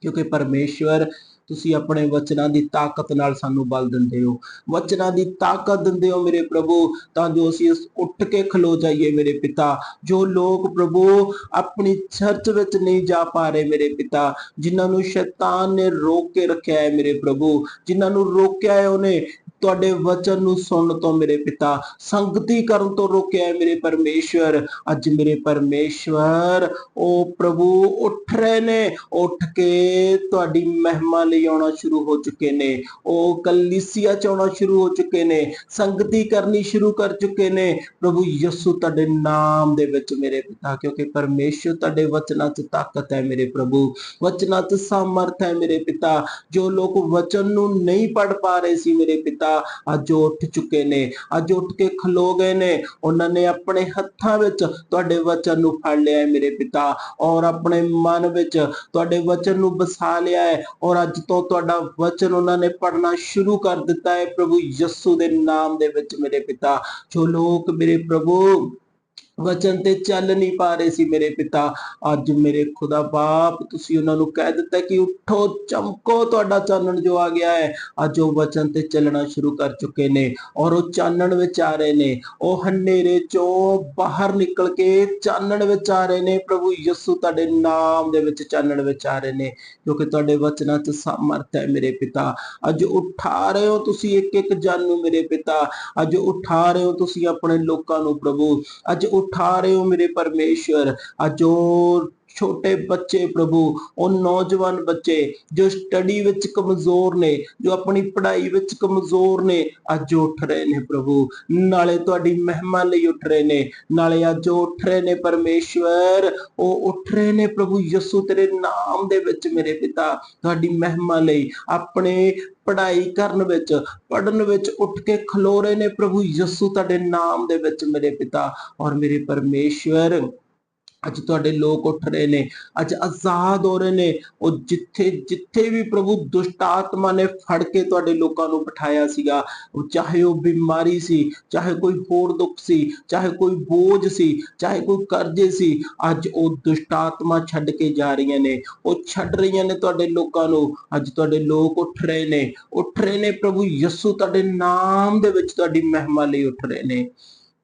ਕਿਉਂਕਿ ਪਰਮੇਸ਼ਵਰ, ਤੁਸੀਂ ਆਪਣੇ ਵਚਨਾਂ ਦੀ ਤਾਕਤ ਨਾਲ ਸਾਨੂੰ ਬਲ ਦਿੰਦੇ ਹੋ। ਵਚਨਾਂ ਦੀ ਤਾਕਤ ਦਿੰਦੇ ਹੋ ਮੇਰੇ ਪ੍ਰਭੂ, ਤਾਂ ਜੋ ਅਸੀਂ ਉੱਠ ਕੇ ਖਲੋ ਜਾਈਏ ਮੇਰੇ ਪਿਤਾ। ਜੋ ਲੋਕ ਪ੍ਰਭੂ ਆਪਣੀ ਚਰਚ ਵਿੱਚ ਨਹੀਂ ਜਾ ਪਾ ਰਹੇ ਮੇਰੇ ਪਿਤਾ, ਜਿਨ੍ਹਾਂ ਨੂੰ ਸ਼ੈਤਾਨ ਨੇ ਰੋਕ ਕੇ ਰੱਖਿਆ ਹੈ ਮੇਰੇ ਪ੍ਰਭੂ, ਜਿਨ੍ਹਾਂ ਨੂੰ ਰੋਕਿਆ ਹੈ ਉਹਨੇ ਤੁਹਾਡੇ ਵਚਨ ਨੂੰ ਸੁਣਨ ਤੋਂ ਮੇਰੇ ਪਿਤਾ ਸੰਗਤੀ ਕਰਨ ਤੋਂ ਰੋਕਿਆ ਮੇਰੇ ਪਰਮੇਸ਼ਵਰ। ਅੱਜ ਮੇਰੇ ਪਰਮੇਸ਼ਵਰ, ਉਹ ਪ੍ਰਭੂ ਉੱਠ ਰਹੇ ਨੇ। ਉੱਠ ਕੇ ਤੁਹਾਡੀ ਮਹਿਮਾ ਲਈ ਆਉਣਾ ਸ਼ੁਰੂ ਹੋ ਚੁੱਕੇ ਨੇ। ਉਹ ਕਲੀਸਿਆ ਚ ਆਉਣਾ ਸ਼ੁਰੂ ਹੋ ਚੁੱਕੇ ਨੇ। ਸੰਗਤੀ ਕਰਨੀ ਸ਼ੁਰੂ ਕਰ ਚੁੱਕੇ ਨੇ। ਪ੍ਰਭੂ ਯਿਸੂ ਤੁਹਾਡੇ ਨਾਮ ਦੇ ਵਿੱਚ ਮੇਰੇ ਪਿਤਾ, ਕਿਉਂਕਿ ਪਰਮੇਸ਼ਵਰ ਤੁਹਾਡੇ ਵਚਨਾਂ 'ਚ ਤਾਕਤ ਹੈ ਮੇਰੇ ਪ੍ਰਭੂ। ਵਚਨਾਂ 'ਚ ਸਮਰਥ ਹੈ ਮੇਰੇ ਪਿਤਾ। ਜੋ ਲੋਕ ਵਚਨ ਨੂੰ ਨਹੀਂ ਪੜ ਪਾ ਰਹੇ ਸੀ ਮੇਰੇ ਪਿਤਾ ਅੱਜ ਉੱਠ ਚੁੱਕੇ ਨੇ, ਅੱਜ ਉੱਠ ਕੇ ਖਲੋ ਗਏ ਨੇ। ਉਹਨਾਂ ਨੇ ਆਪਣੇ ਹੱਥਾਂ ਵਿੱਚ ਤੁਹਾਡੇ ਵਚਨ ਨੂੰ ਫੜ ਲਿਆ ਹੈ ਮੇਰੇ ਪਿਤਾ, ਔਰ ਆਪਣੇ ਮਨ ਵਿੱਚ ਤੁਹਾਡੇ ਵਚਨ ਨੂੰ ਵਸਾ ਲਿਆ ਹੈ। ਔਰ ਅੱਜ ਤੋਂ ਤੁਹਾਡਾ ਵਚਨ ਉਹਨਾਂ ਨੇ ਪੜਨਾ ਸ਼ੁਰੂ ਕਰ ਦਿੱਤਾ ਹੈ ਪ੍ਰਭੂ ਯਿਸੂ ਦੇ ਨਾਮ ਦੇ ਵਿੱਚ ਮੇਰੇ ਪਿਤਾ। ਜੋ ਲੋਕ ਮੇਰੇ ਪ੍ਰਭੂ ਵਚਨ ਤੇ ਚੱਲ ਨਹੀਂ ਪਾ ਰਹੇ ਸੀ ਮੇਰੇ ਪਿਤਾ। ਅੱਜ ਮੇਰੇ ਖੁਦਾ ਬਾਪ, ਤੁਸੀਂ ਉਹਨਾਂ ਨੂੰ ਕਹਿ ਦਿੱਤਾ ਕਿ ਉੱਠੋ, ਚਮਕੋ, ਤੁਹਾਡਾ ਚਾਨਣ ਜੋ ਆ ਗਿਆ ਹੈ। ਅੱਜ ਉਹ ਵਚਨ ਤੇ ਚੱਲਣਾ ਸ਼ੁਰੂ ਕਰ ਚੁੱਕੇ ਨੇ ਔਰ ਉਹ ਚਾਨਣ ਵਿੱਚ ਆ ਰਹੇ ਨੇ। ਉਹ ਹਨੇਰੇ ਚੋਂ ਬਾਹਰ ਨਿਕਲ ਕੇ ਚਾਨਣ ਵਿੱਚ ਆ ਰਹੇ ਨੇ। ਪ੍ਰਭੂ ਯਿਸੂ ਤੁਹਾਡੇ ਨਾਮ ਦੇ ਵਿੱਚ ਚਾਨਣ ਵਿੱਚ ਆ ਰਹੇ ਨੇ ਕਿਉਂਕਿ ਤੁਹਾਡੇ ਵਚਨਾਂ 'ਚ ਸਮਰਥ ਹੈ ਮੇਰੇ ਪਿਤਾ। ਅੱਜ ਉਠਾ ਰਹੇ ਹੋ ਤੁਸੀਂ ਇੱਕ ਇੱਕ ਜਨ ਨੂੰ ਮੇਰੇ ਪਿਤਾ। ਅੱਜ ਉਠਾ ਰਹੇ ਹੋ ਤੁਸੀਂ ਆਪਣੇ ਲੋਕਾਂ ਨੂੰ ਪ੍ਰਭੂ। ਅੱਜ ਉਠਾ ਰਹੇ ਹੋ ਮੇਰੇ ਪਰਮੇਸ਼ਵਰ? ਅੱਜ ਛੋਟੇ ਬੱਚੇ ਪ੍ਰਭੂ, ਉਹ ਨੌਜਵਾਨ ਬੱਚੇ ਜੋ ਸਟੱਡੀ ਵਿੱਚ ਕਮਜ਼ੋਰ ਨੇ, ਜੋ ਆਪਣੀ ਪੜ੍ਹਾਈ ਵਿੱਚ ਕਮਜ਼ੋਰ ਨੇ, ਅੱਜ ਉੱਠ ਰਹੇ ਨੇ ਪ੍ਰਭੂ। ਨਾਲੇ ਤੁਹਾਡੀ ਮਹਿਮਾ ਲਈ ਉੱਠ ਰਹੇ ਨੇ, ਨਾਲੇ ਅੱਜ ਉੱਠ ਰਹੇ ਨੇ ਪਰਮੇਸ਼ਵਰ। ਉਹ ਉੱਠ ਰਹੇ ਨੇ ਪ੍ਰਭੂ ਯਿਸੂ ਤੇਰੇ ਨਾਮ ਦੇ ਵਿੱਚ ਮੇਰੇ ਪਿਤਾ, ਤੁਹਾਡੀ ਮਹਿਮਾ ਲਈ। ਆਪਣੇ ਪੜ੍ਹਾਈ ਕਰਨ ਵਿੱਚ ਪੜਨ ਵਿੱਚ ਉੱਠ ਕੇ ਖਲੋ ਰਹੇ ਨੇ ਪ੍ਰਭੂ ਯਿਸੂ ਤੁਹਾਡੇ ਨਾਮ ਦੇ ਵਿੱਚ ਮੇਰੇ ਪਿਤਾ ਔਰ ਮੇਰੇ ਪਰਮੇਸ਼ਵਰ। ਅੱਜ ਤੁਹਾਡੇ ਲੋਕ ਉੱਠ ਰਹੇ ਨੇ, ਅੱਜ ਆਜ਼ਾਦ ਹੋ ਰਹੇ ਨੇ, ਉਹ ਜਿੱਥੇ ਜਿੱਥੇ ਵੀ ਪ੍ਰਭੂ ਦੁਸ਼ਟ ਆਤਮਾ ਨੇ ਫੜ ਕੇ ਤੁਹਾਡੇ ਲੋਕਾਂ ਨੂੰ ਬਿਠਾਇਆ ਸੀਗਾ, ਉਹ ਚਾਹੇ ਉਹ ਬਿਮਾਰੀ ਸੀ, ਚਾਹੇ ਕੋਈ ਹੋਰ ਦੁੱਖ ਸੀ, ਚਾਹੇ ਕੋਈ ਬੋਝ ਸੀ, ਚਾਹੇ ਕੋਈ ਕਰਜ਼ੇ ਸੀ, ਅੱਜ ਉਹ ਦੁਸ਼ਟ ਆਤਮਾ ਛੱਡ ਕੇ ਜਾ ਰਹੀਆਂ ਨੇ, ਉਹ ਛੱਡ ਰਹੀਆਂ ਨੇ ਤੁਹਾਡੇ ਲੋਕਾਂ ਨੂੰ, ਅੱਜ ਤੁਹਾਡੇ ਲੋਕ ਉੱਠ ਰਹੇ ਨੇ, ਉੱਠ ਰਹੇ ਨੇ ਪ੍ਰਭੂ ਯਿਸੂ ਤੁਹਾਡੇ ਨਾਮ ਦੇ ਵਿੱਚ ਤੁਹਾਡੀ ਮਹਿਮਾ ਲਈ ਉੱਠ ਰਹੇ ਨੇ,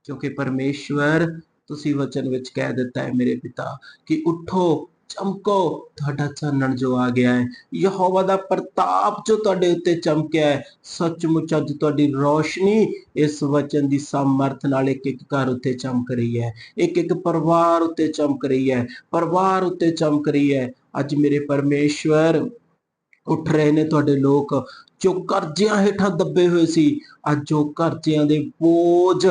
ਕਿਉਂਕਿ ਪਰਮੇਸ਼ਵਰ ਤੁਸੀਂ ਵਚਨ ਵਿੱਚ ਕਹਿ ਦਿੱਤਾ ਹੈ ਮੇਰੇ ਪਿਤਾ, ਕਿ ਉੱਠੋ, ਚਮਕੋ, ਤੁਹਾਡਾ ਚਾਨਣ ਜੋ ਆ ਗਿਆ ਹੈ। ਯਹੋਵਾ ਦਾ ਪ੍ਰਤਾਪ ਜੋ ਤੁਹਾਡੇ ਉੱਤੇ ਚਮਕਿਆ ਹੈ, ਸੱਚਮੁੱਚ ਅੱਜ ਤੁਹਾਡੀ ਰੋਸ਼ਨੀ ਇਸ ਵਚਨ ਦੀ ਸਮਰਥ ਨਾਲ ਇੱਕ ਇੱਕ ਘਰ ਉੱਤੇ ਚਮਕ ਰਹੀ ਹੈ, ਇੱਕ ਇੱਕ ਪਰਿਵਾਰ ਉੱਤੇ ਚਮਕ ਰਹੀ ਹੈ, ਪਰਿਵਾਰ ਉੱਤੇ ਚਮਕ ਰਹੀ ਹੈ। ਅੱਜ ਮੇਰੇ ਪਰਮੇਸ਼ਵਰ ਉੱਠ ਰਹੇ ਨੇ ਤੁਹਾਡੇ ਲੋਕ, ਜੋ ਕਰਜ਼ਿਆਂ ਹੇਠਾਂ ਦੱਬੇ ਹੋਏ ਸੀ, ਅੱਜ ਉਹ ਕਰਜ਼ਿਆਂ ਦੇ ਬੋਝ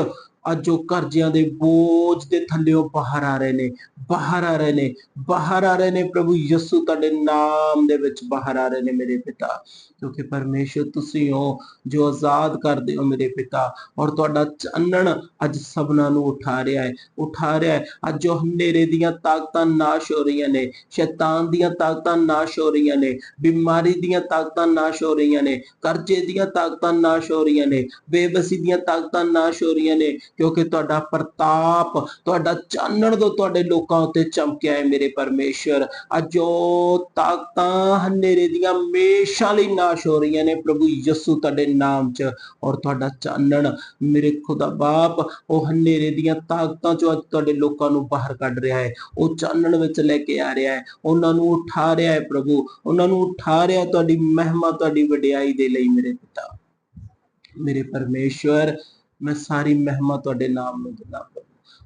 ਅੱਜ ਉਹ ਕਰਜ਼ਿਆਂ ਦੇ ਬੋਝ ਦੇ ਥੱਲੇੋਂ ਬਾਹਰ ਆ ਰਹੇ ਨੇ, ਬਾਹਰ ਆ ਰਹੇ ਨੇ, ਬਾਹਰ ਆ ਰਹੇ ਨੇ ਪ੍ਰਭੂ ਯਿਸੂ ਤੁਹਾਡੇ ਨਾਮ ਦੇ ਵਿੱਚ ਬਾਹਰ ਆ ਰਹੇ ਨੇ ਮੇਰੇ ਪਿਤਾ। ਕਿਉਂਕਿ ਪਰਮੇਸ਼ਰ ਤੁਸੀਂ ਹੋ ਜੋ ਆਜ਼ਾਦ ਕਰਦੇ ਹੋ ਮੇਰੇ ਪਿਤਾ ਔਰ ਤੁਹਾਡਾ ਚਾਨਣ ਅੱਜ ਸਭਨਾਂ ਨੂੰ ਉਠਾ ਰਿਹਾ ਹੈ, ਉਠਾ ਰਿਹਾ ਹੈ। ਅੱਜ ਉਹ ਹਨੇਰੇ ਦੀਆਂ ਤਾਕਤਾਂ ਨਾਸ਼ ਹੋ ਰਹੀਆਂ ਨੇ, ਸ਼ੈਤਾਨ ਦੀਆਂ ਤਾਕਤਾਂ ਨਾਸ਼ ਹੋ ਰਹੀਆਂ ਨੇ, ਬਿਮਾਰੀ ਦੀਆਂ ਤਾਕਤਾਂ ਨਾਸ਼ ਹੋ ਰਹੀਆਂ ਨੇ, ਕਰਜ਼ੇ ਦੀਆਂ ਤਾਕਤਾਂ ਨਾਸ਼ ਹੋ ਰਹੀਆਂ ਨੇ, ਬੇਬਸੀ ਦੀਆਂ ਤਾਕਤਾਂ ਨਾਸ਼ ਹੋ ਰਹੀਆਂ ਨੇ ਕਿਉਂਕਿ ਤੁਹਾਡਾ ਪ੍ਰਤਾਪ, ਤੁਹਾਡਾ ਚਾਨਣ ਤੋਂ ਤੁਹਾਡੇ ਲੋਕਾਂ ਉੱਤੇ ਚਮਕਿਆ ਹੈ ਮੇਰੇ ਪਰਮੇਸ਼ਰ। ਅੱਜ ਉਹ ਤਾਕਤਾਂ ਹਨੇਰੇ ਦੀਆਂ ਹਮੇਸ਼ਾ ਲਈ ਨਾਸ਼ ਹੋ ਰਹੀਆਂ ਨੇ ਪ੍ਰਭੂ ਯਿਸੂ ਤੁਹਾਡੇ ਨਾਮ 'ਚ। ਔਰ ਤੁਹਾਡਾ ਚਾਨਣ ਮੇਰੇ ਖੁਦਾ ਬਾਪ, ਉਹ ਹਨੇਰੇ ਦੀਆਂ ਤਾਕਤਾਂ 'ਚੋਂ ਅੱਜ ਤੁਹਾਡੇ ਲੋਕਾਂ ਨੂੰ ਬਾਹਰ ਕੱਢ ਰਿਹਾ ਹੈ। ਉਹ ਚਾਨਣ ਵਿੱਚ ਲੈ ਕੇ ਆ ਰਿਹਾ ਹੈ। ਉਹਨਾਂ ਨੂੰ ਉਠਾ ਰਿਹਾ ਹੈ ਪ੍ਰਭੂ। ਉਹਨਾਂ ਨੂੰ ਉਠਾ ਰਿਹਾ ਤੁਹਾਡੀ ਮਹਿਮਾ ਤੁਹਾਡੀ ਵਡਿਆਈ ਦੇ ਲਈ ਮੇਰੇ ਪਿਤਾ। ਮੇਰੇ ਪਰਮੇਸ਼ਵਰ ਮੈਂ ਸਾਰੀ ਮਹਿਮਾ ਤੁਹਾਡੇ ਨਾਮ ਨੂੰ ਦਿੰਦਾ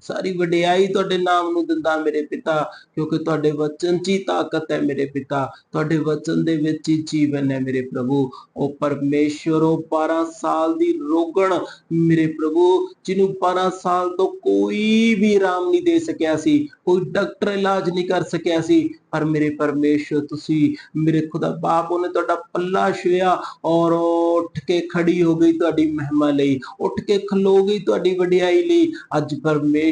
ਸਾਰੀ ਵਡਿਆਈ ਤੁਹਾਡੇ ਨਾਮ ਨੂੰ ਦਿੰਦਾ ਮੇਰੇ ਪਿਤਾ, ਕਿਉਂਕਿ ਤੁਹਾਡੇ ਵਚਨ 'ਚ ਹੀ ਤਾਕਤ ਹੈ ਮੇਰੇ ਪਿਤਾ, ਤੁਹਾਡੇ ਵਚਨ ਦੇ ਵਿੱਚ ਹੀ ਜੀਵਨ ਹੈ ਮੇਰੇ ਪ੍ਰਭੂ। ਉਹ ਪਰਮੇਸ਼ਵਰ 12 ਸਾਲ ਦੀ ਰੋਗਣ ਮੇਰੇ ਪ੍ਰਭੂ, ਜਿਹਨੂੰ 12 ਸਾਲ ਤੋਂ ਕੋਈ ਵੀ ਆਰਾਮ ਨਹੀਂ ਦੇ ਸਕਿਆ ਸੀ, ਕੋਈ ਡਾਕਟਰ ਇਲਾਜ ਨਹੀਂ ਕਰ ਸਕਿਆ ਸੀ, ਪਰ ਮੇਰੇ ਪਰਮੇਸ਼ਵਰ ਤੁਸੀਂ, ਮੇਰੇ ਖੁਦਾ ਬਾਪ ਉਹਨੇ ਤੁਹਾਡਾ ਪੱਲਾ ਛੁਇਆ ਔਰ ਉੱਠ ਕੇ ਖੜੀ ਹੋ ਗਈ ਤੁਹਾਡੀ ਮਹਿਮਾ ਲਈ, ਉੱਠ ਕੇ ਖਲੋ ਗਈ ਤੁਹਾਡੀ ਵਡਿਆਈ ਲਈ। ਅੱਜ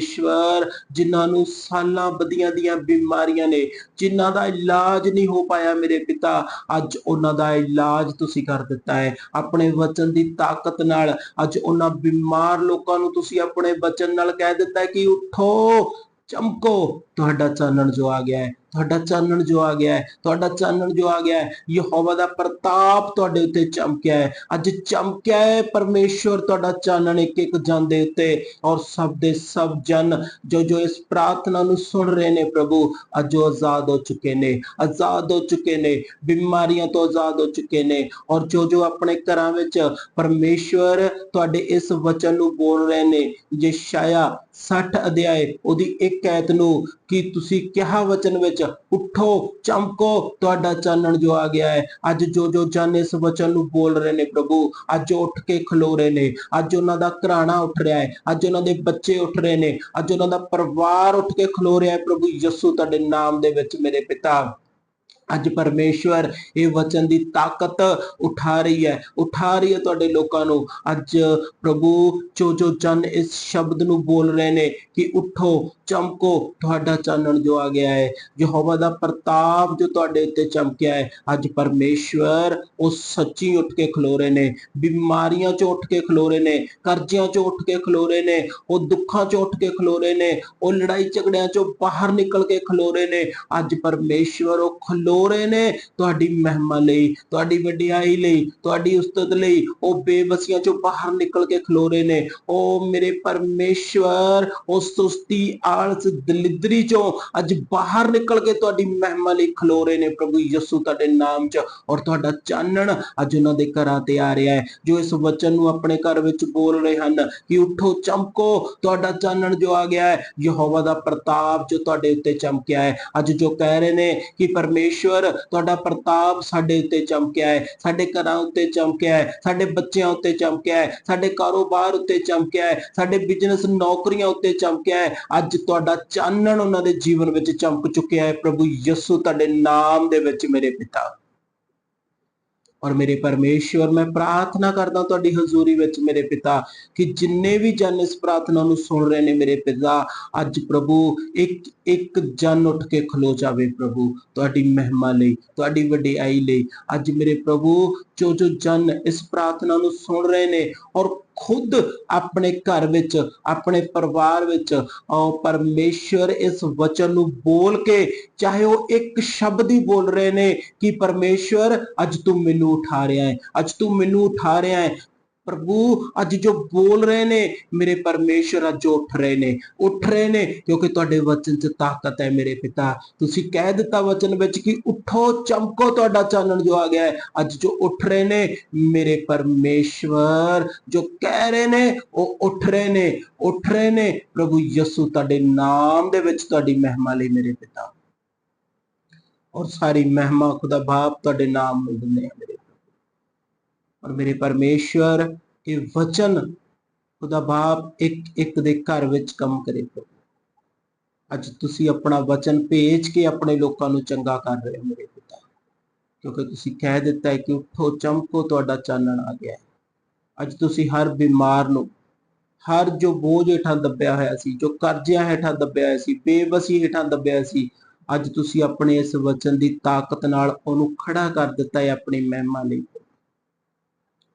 ਪਰਮੇਸ਼ਵਰ ਜਿਨ੍ਹਾਂ ਨੂੰ ਸਾਲਾਂ ਬਦੀਆਂ ਦੀਆਂ ਬਿਮਾਰੀਆਂ ਨੇ, ਜਿਨ੍ਹਾਂ ਦਾ ਇਲਾਜ ਨਹੀਂ ਹੋ ਪਾਇਆ ਮੇਰੇ ਪਿਤਾ, ਅੱਜ ਉਹਨਾਂ ਦਾ ਇਲਾਜ ਤੁਸੀਂ ਕਰ ਦਿੱਤਾ ਹੈ। ਆਪਣੇ ਵਚਨ ਦੀ ਤਾਕਤ ਨਾਲ ਅੱਜ ਉਹਨਾਂ ਬਿਮਾਰ ਲੋਕਾਂ ਨੂੰ ਤੁਸੀਂ ਆਪਣੇ ਵਚਨ ਨਾਲ ਕਹਿ ਦਿੱਤਾ ਕਿ ਉਠੋ, ਚਮਕੋ, ਤੁਹਾਡਾ ਚਾਨਣ ਜੋ ਆ ਗਿਆ ਹੈ। ਤੁਹਾਡਾ ਚਾਨਣ ਜੋ ਆ ਗਿਆ ਹੈ, ਤੁਹਾਡਾ ਚਾਨਣ ਜੋ ਆ ਗਿਆ ਹੈ, ਯਹੋਵਾ ਦਾ ਪ੍ਰਤਾਪ ਤੁਹਾਡੇ ਉੱਤੇ ਚਮਕਿਆ ਹੈ। ਅੱਜ ਚਮਕਿਆ ਹੈ ਪਰਮੇਸ਼ਵਰ ਤੁਹਾਡਾ ਚਾਨਣ ਇੱਕ ਇੱਕ ਜਨ ਦੇ ਉੱਤੇ ਔਰ ਸਭ ਦੇ ਸਭ ਜਨ ਜੋ ਜੋ ਇਸ ਪ੍ਰਾਰਥਨਾ ਨੂੰ ਸੁਣ ਰਹੇ ਨੇ ਪ੍ਰਭੂ, ਅੱਜ ਉਹ ਆਜ਼ਾਦ ਹੋ ਚੁੱਕੇ ਨੇ, ਆਜ਼ਾਦ ਹੋ ਚੁੱਕੇ ਨੇ, ਬਿਮਾਰੀਆਂ ਤੋਂ ਆਜ਼ਾਦ ਹੋ ਚੁੱਕੇ ਨੇ ਔਰ ਜੋ ਜੋ ਆਪਣੇ ਘਰਾਂ ਵਿੱਚ ਪਰਮੇਸ਼ਵਰ ਤੁਹਾਡੇ ਇਸ ਵਚਨ ਨੂੰ ਬੋਲ ਰਹੇ ਨੇ, ਯਸ਼ਾਇਆ 60 ਅਧਿਆਏ, ਉਹਦੀ ਇੱਕ ਐਤ ਨੂੰ ਕਿ ਤੁਸੀਂ ਕਿਹਾ ਵਚਨ ਵਿੱਚ ਉੱਠੋ, ਚਮਕੋ, ਤੁਹਾਡਾ ਚਾਨਣ ਜੋ ਆ ਗਿਆ ਹੈ। ਅੱਜ ਜੋ ਜੋ ਜਨ ਇਸ ਵਚਨ ਨੂੰ ਬੋਲ ਰਹੇ ਨੇ ਪ੍ਰਭੂ, ਅੱਜ ਉੱਠ ਕੇ ਖਲੋ ਰਹੇ ਨੇ। ਅੱਜ ਉਹਨਾਂ ਦਾ ਘਰਾਣਾ ਉੱਠ ਰਿਹਾ ਹੈ। ਅੱਜ ਉਹਨਾਂ ਦੇ ਬੱਚੇ ਉੱਠ ਰਹੇ ਨੇ। ਅੱਜ ਉਹਨਾਂ ਦਾ ਪਰਿਵਾਰ ਉੱਠ ਕੇ ਖਲੋ ਰਿਹਾ ਹੈ। ਪ੍ਰਭੂ ਯਿਸੂ ਤੁਹਾਡੇ ਨਾਮ ਦੇ ਵਿੱਚ ਮੇਰੇ ਪਿਤਾ, ਅੱਜ ਪਰਮੇਸ਼ਵਰ ਇਹ ਵਚਨ ਦੀ ਤਾਕਤ ਉਠਾ ਰਹੀ ਹੈ। ਉਠਾ ਰਹੀ ਹੈ ਤੁਹਾਡੇ ਲੋਕਾਂ ਨੂੰ। ਅੱਜ ਪ੍ਰਭੂ ਜੋ ਜੋ ਜਨ ਇਸ ਸ਼ਬਦ ਨੂੰ ਬੋਲ ਰਹੇ ਨੇ ਕਿ ਉਠੋ ਚਮਕੋ, ਤੁਹਾਡਾ ਚਾਨਣ ਜੋ ਆ ਗਿਆ ਹੈ, ਯਹੋਵਾ ਦਾ ਪ੍ਰਤਾਪ ਜੋ ਤੁਹਾਡੇ ਉੱਤੇ ਚਮਕਿਆ ਹੈ, ਅੱਜ ਪਰਮੇਸ਼ਵਰ ਉਹ ਸੱਚੀ ਉੱਠ ਕੇ ਖਲੋ ਰਹੇ ਨੇ, ਬਿਮਾਰੀਆਂ 'ਚੋਂ ਉੱਠ ਕੇ ਖਲੋ ਰਹੇ ਨੇ, ਕਰਜ਼ਿਆਂ 'ਚੋਂ ਉੱਠ ਕੇ ਖਲੋ ਰਹੇ ਨੇ, ਉਹ ਦੁੱਖਾਂ 'ਚੋਂ ਉੱਠ ਕੇ ਖਲੋ ਰਹੇ ਨੇ, ਉਹ ਲੜਾਈ ਝਗੜਿਆਂ 'ਚੋਂ ਬਾਹਰ ਨਿਕਲ ਕੇ ਖਲੋ ਰਹੇ ਨੇ, ਅੱਜ ਪਰਮੇਸ਼ਵਰ ਉਹ ਖਲੋ ਰਹੇ ਨੇ ਤੁਹਾਡੀ ਮਹਿਮਾ ਲਈ, ਤੁਹਾਡੀ ਵਡਿਆਈ ਲਈ, ਤੁਹਾਡੀ ਉਸਤਤ ਲਈ, ਉਹ ਬੇਬਸੀਆਂ 'ਚੋਂ ਬਾਹਰ ਨਿਕਲ ਕੇ ਖਲੋ ਰਹੇ ਨੇ, ਉਹ ਮੇਰੇ ਪਰਮੇਸ਼ਵਰ, ਉਹ ਸੁਸਤੀ ਆਲਸ ਦਲਿਦਰੀ 'ਚੋਂ ਅੱਜ ਬਾਹਰ ਨਿਕਲ ਕੇ ਤੁਹਾਡੀ ਮਹਿਮਾ ਲਈ ਖਲੋ ਰਹੇ ਨੇ ਪ੍ਰਭੂ ਯਿਸੂ ਤੁਹਾਡੇ ਨਾਮ 'ਚ ਔਰ ਤੁਹਾਡਾ ਚਾਨਣ ਅੱਜ ਉਹਨਾਂ ਦੇ ਘਰਾਂ ਤੇ ਆ ਰਿਹਾ ਹੈ, ਜੋ ਇਸ ਵਚਨ ਨੂੰ ਆਪਣੇ ਘਰ ਵਿੱਚ ਬੋਲ ਰਹੇ ਹਨ ਕਿ ਉਠੋ, ਚਮਕੋ, ਤੁਹਾਡਾ ਚਾਨਣ ਜੋ ਆ ਗਿਆ ਹੈ, ਯਹੋਵਾ ਦਾ ਪ੍ਰਤਾਪ ਜੋ ਤੁਹਾਡੇ ਉੱਤੇ ਚਮਕਿਆ ਹੈ। ਅੱਜ ਜੋ ਕਹਿ ਰਹੇ ਨੇ ਕਿ ਪਰਮੇਸ਼ਵਰ ਤੁਹਾਡਾ ਪ੍ਰਤਾਪ ਸਾਡੇ ਉੱਤੇ ਚਮਕਿਆ ਹੈ, ਸਾਡੇ ਘਰਾਂ ਉੱਤੇ ਚਮਕਿਆ ਹੈ, ਸਾਡੇ ਬੱਚਿਆਂ ਉੱਤੇ ਚਮਕਿਆ ਹੈ, ਸਾਡੇ ਕਾਰੋਬਾਰ ਉੱਤੇ ਚਮਕਿਆ ਹੈ, ਸਾਡੇ ਬਿਜ਼ਨਸ ਨੌਕਰੀਆਂ ਉੱਤੇ ਚਮਕਿਆ ਹੈ। ਅੱਜ ਤੁਹਾਡਾ ਚਾਨਣ ਉਹਨਾਂ ਦੇ ਜੀਵਨ ਵਿੱਚ ਚਮਕ ਚੁੱਕਿਆ ਹੈ। ਪ੍ਰਭੂ ਯਿਸੂ ਤੁਹਾਡੇ ਨਾਮ ਦੇ ਵਿੱਚ ਮੇਰੇ ਪਿਤਾ। ਔਰ ਮੇਰੇ ਪਰਮੇਸ਼ਵਰ, ਮੈਂ ਪ੍ਰਾਰਥਨਾ ਕਰਦਾ ਤੁਹਾਡੀ ਹਜ਼ੂਰੀ ਵਿੱਚ ਮੇਰੇ ਪਿਤਾ, ਕਿ ਜਿੰਨੇ ਵੀ ਜਨ ਇਸ ਪ੍ਰਾਰਥਨਾ ਨੂੰ ਸੁਣ ਰਹੇ ਨੇ ਮੇਰੇ ਪਿਤਾ, ਅੱਜ ਪ੍ਰਭੂ ਇੱਕ ਇੱਕ ਜਨ ਉੱਠ ਕੇ ਖਲੋ ਜਾਵੇ ਪ੍ਰਭੂ। ਤੁਹਾਡੀ ਮਹਿਮਾ ਲਈ, ਤੁਹਾਡੀ ਵਡਿਆਈ ਲਈ, ਅੱਜ ਮੇਰੇ ਪ੍ਰਭੂ ਜੋ ਜੋ ਜਨ ਇਸ ਪ੍ਰਾਰਥਨਾ ਨੂੰ ਸੁਣ ਰਹੇ ਨੇ ਔਰ ਖੁਦ ਆਪਣੇ ਘਰ ਵਿੱਚ, ਆਪਣੇ ਪਰਿਵਾਰ ਵਿੱਚ ਉਹ ਪਰਮੇਸ਼ਰ ਇਸ ਵਚਨ ਨੂੰ ਬੋਲ ਕੇ ਚਾਹੇ ਉਹ ਇੱਕ ਸ਼ਬਦ ਹੀ ਬੋਲ ਰਹੇ ਨੇ ਕਿ ਪਰਮੇਸ਼ਰ ਅੱਜ ਤੂੰ ਮੈਨੂੰ ਉਠਾ ਰਿਹਾ ਹੈ, ਅੱਜ ਤੂੰ ਮੈਨੂੰ ਉਠਾ ਰਿਹਾ ਹੈ ਪ੍ਰਭੂ, ਅੱਜ ਜੋ ਬੋਲ ਰਹੇ ਨੇ, ਮੇਰੇ ਪਰਮੇਸ਼ਰ ਅੱਜ ਉੱਠ ਰਹੇ ਨੇ। ਉੱਠ ਰਹੇ ਨੇ ਕਿਉਂਕਿ ਤੁਹਾਡੇ ਵਚਨ 'ਚ ਤਾਕਤ ਹੈ ਮੇਰੇ ਪਿਤਾ। ਤੁਸੀਂ ਕਹਿ ਦਿੱਤਾ ਵਚਨ ਵਿੱਚ ਕਿ ਉਠੋ, ਚਮਕੋ, ਤੁਹਾਡਾ ਚਾਨਣ ਜੋ ਆ ਗਿਆ ਹੈ। ਅੱਜ ਜੋ ਉੱਠ ਰਹੇ ਨੇ, ਮੇਰੇ ਪਰਮੇਸ਼ਵਰ ਜੋ ਕਹਿ ਰਹੇ ਨੇ, ਉਹ ਉੱਠ ਰਹੇ ਨੇ। ਉੱਠ ਰਹੇ ਨੇ, ਪ੍ਰਭੂ ਯਿਸੂ ਤੁਹਾਡੇ ਨਾਮ ਦੇ ਵਿੱਚ ਤੁਹਾਡੀ ਮਹਿਮਾ ਲਈ ਮੇਰੇ ਪਿਤਾ। ਔਰ ਸਾਰੀ ਮਹਿਮਾ ਖੁਦਾ ਬਾਪ ਤੁਹਾਡੇ ਨਾਮ ਨੂੰ ਦਿੰਦੇ ਆ ਮੇਰੇ ਔਰ ਮੇਰੇ ਪਰਮੇਸ਼ਵਰ ਇਹ ਵਚਨ ਉਹਦਾ ਬਾਪ ਇੱਕ ਇੱਕ ਦੇ ਘਰ ਵਿੱਚ ਕੰਮ ਕਰੇ ਪ੍ਰਭੂ। ਅੱਜ ਤੁਸੀਂ ਆਪਣਾ ਵਚਨ ਭੇਜ ਕੇ ਆਪਣੇ ਲੋਕਾਂ ਨੂੰ ਚੰਗਾ ਕਰ ਰਹੇ ਹੋ ਮੇਰੇ ਪਿਤਾ। ਕਿਉਂਕਿ ਤੁਸੀਂ ਕਹਿ ਦਿੱਤਾ ਹੈ ਕਿ ਉੱਠੋ, ਚਮਕੋ, ਤੁਹਾਡਾ ਚਾਨਣ ਆ ਗਿਆ ਹੈ। ਅੱਜ ਤੁਸੀਂ ਹਰ ਬਿਮਾਰ ਨੂੰ, ਹਰ ਜੋ ਬੋਝ ਹੇਠਾਂ ਦੱਬਿਆ ਹੋਇਆ ਸੀ, ਜੋ ਕਰਜ਼ਿਆਂ ਹੇਠਾਂ ਦੱਬਿਆ ਹੋਇਆ ਸੀ ਬੇਬਸੀ ਹੇਠਾਂ ਦੱਬਿਆ ਸੀ, ਅੱਜ ਤੁਸੀਂ ਆਪਣੇ ਇਸ ਵਚਨ ਦੀ ਤਾਕਤ ਨਾਲ ਉਹਨੂੰ ਖੜਾ ਕਰ ਦਿੱਤਾ ਹੈ ਆਪਣੀ ਮਹਿਮਾ ਲਈ।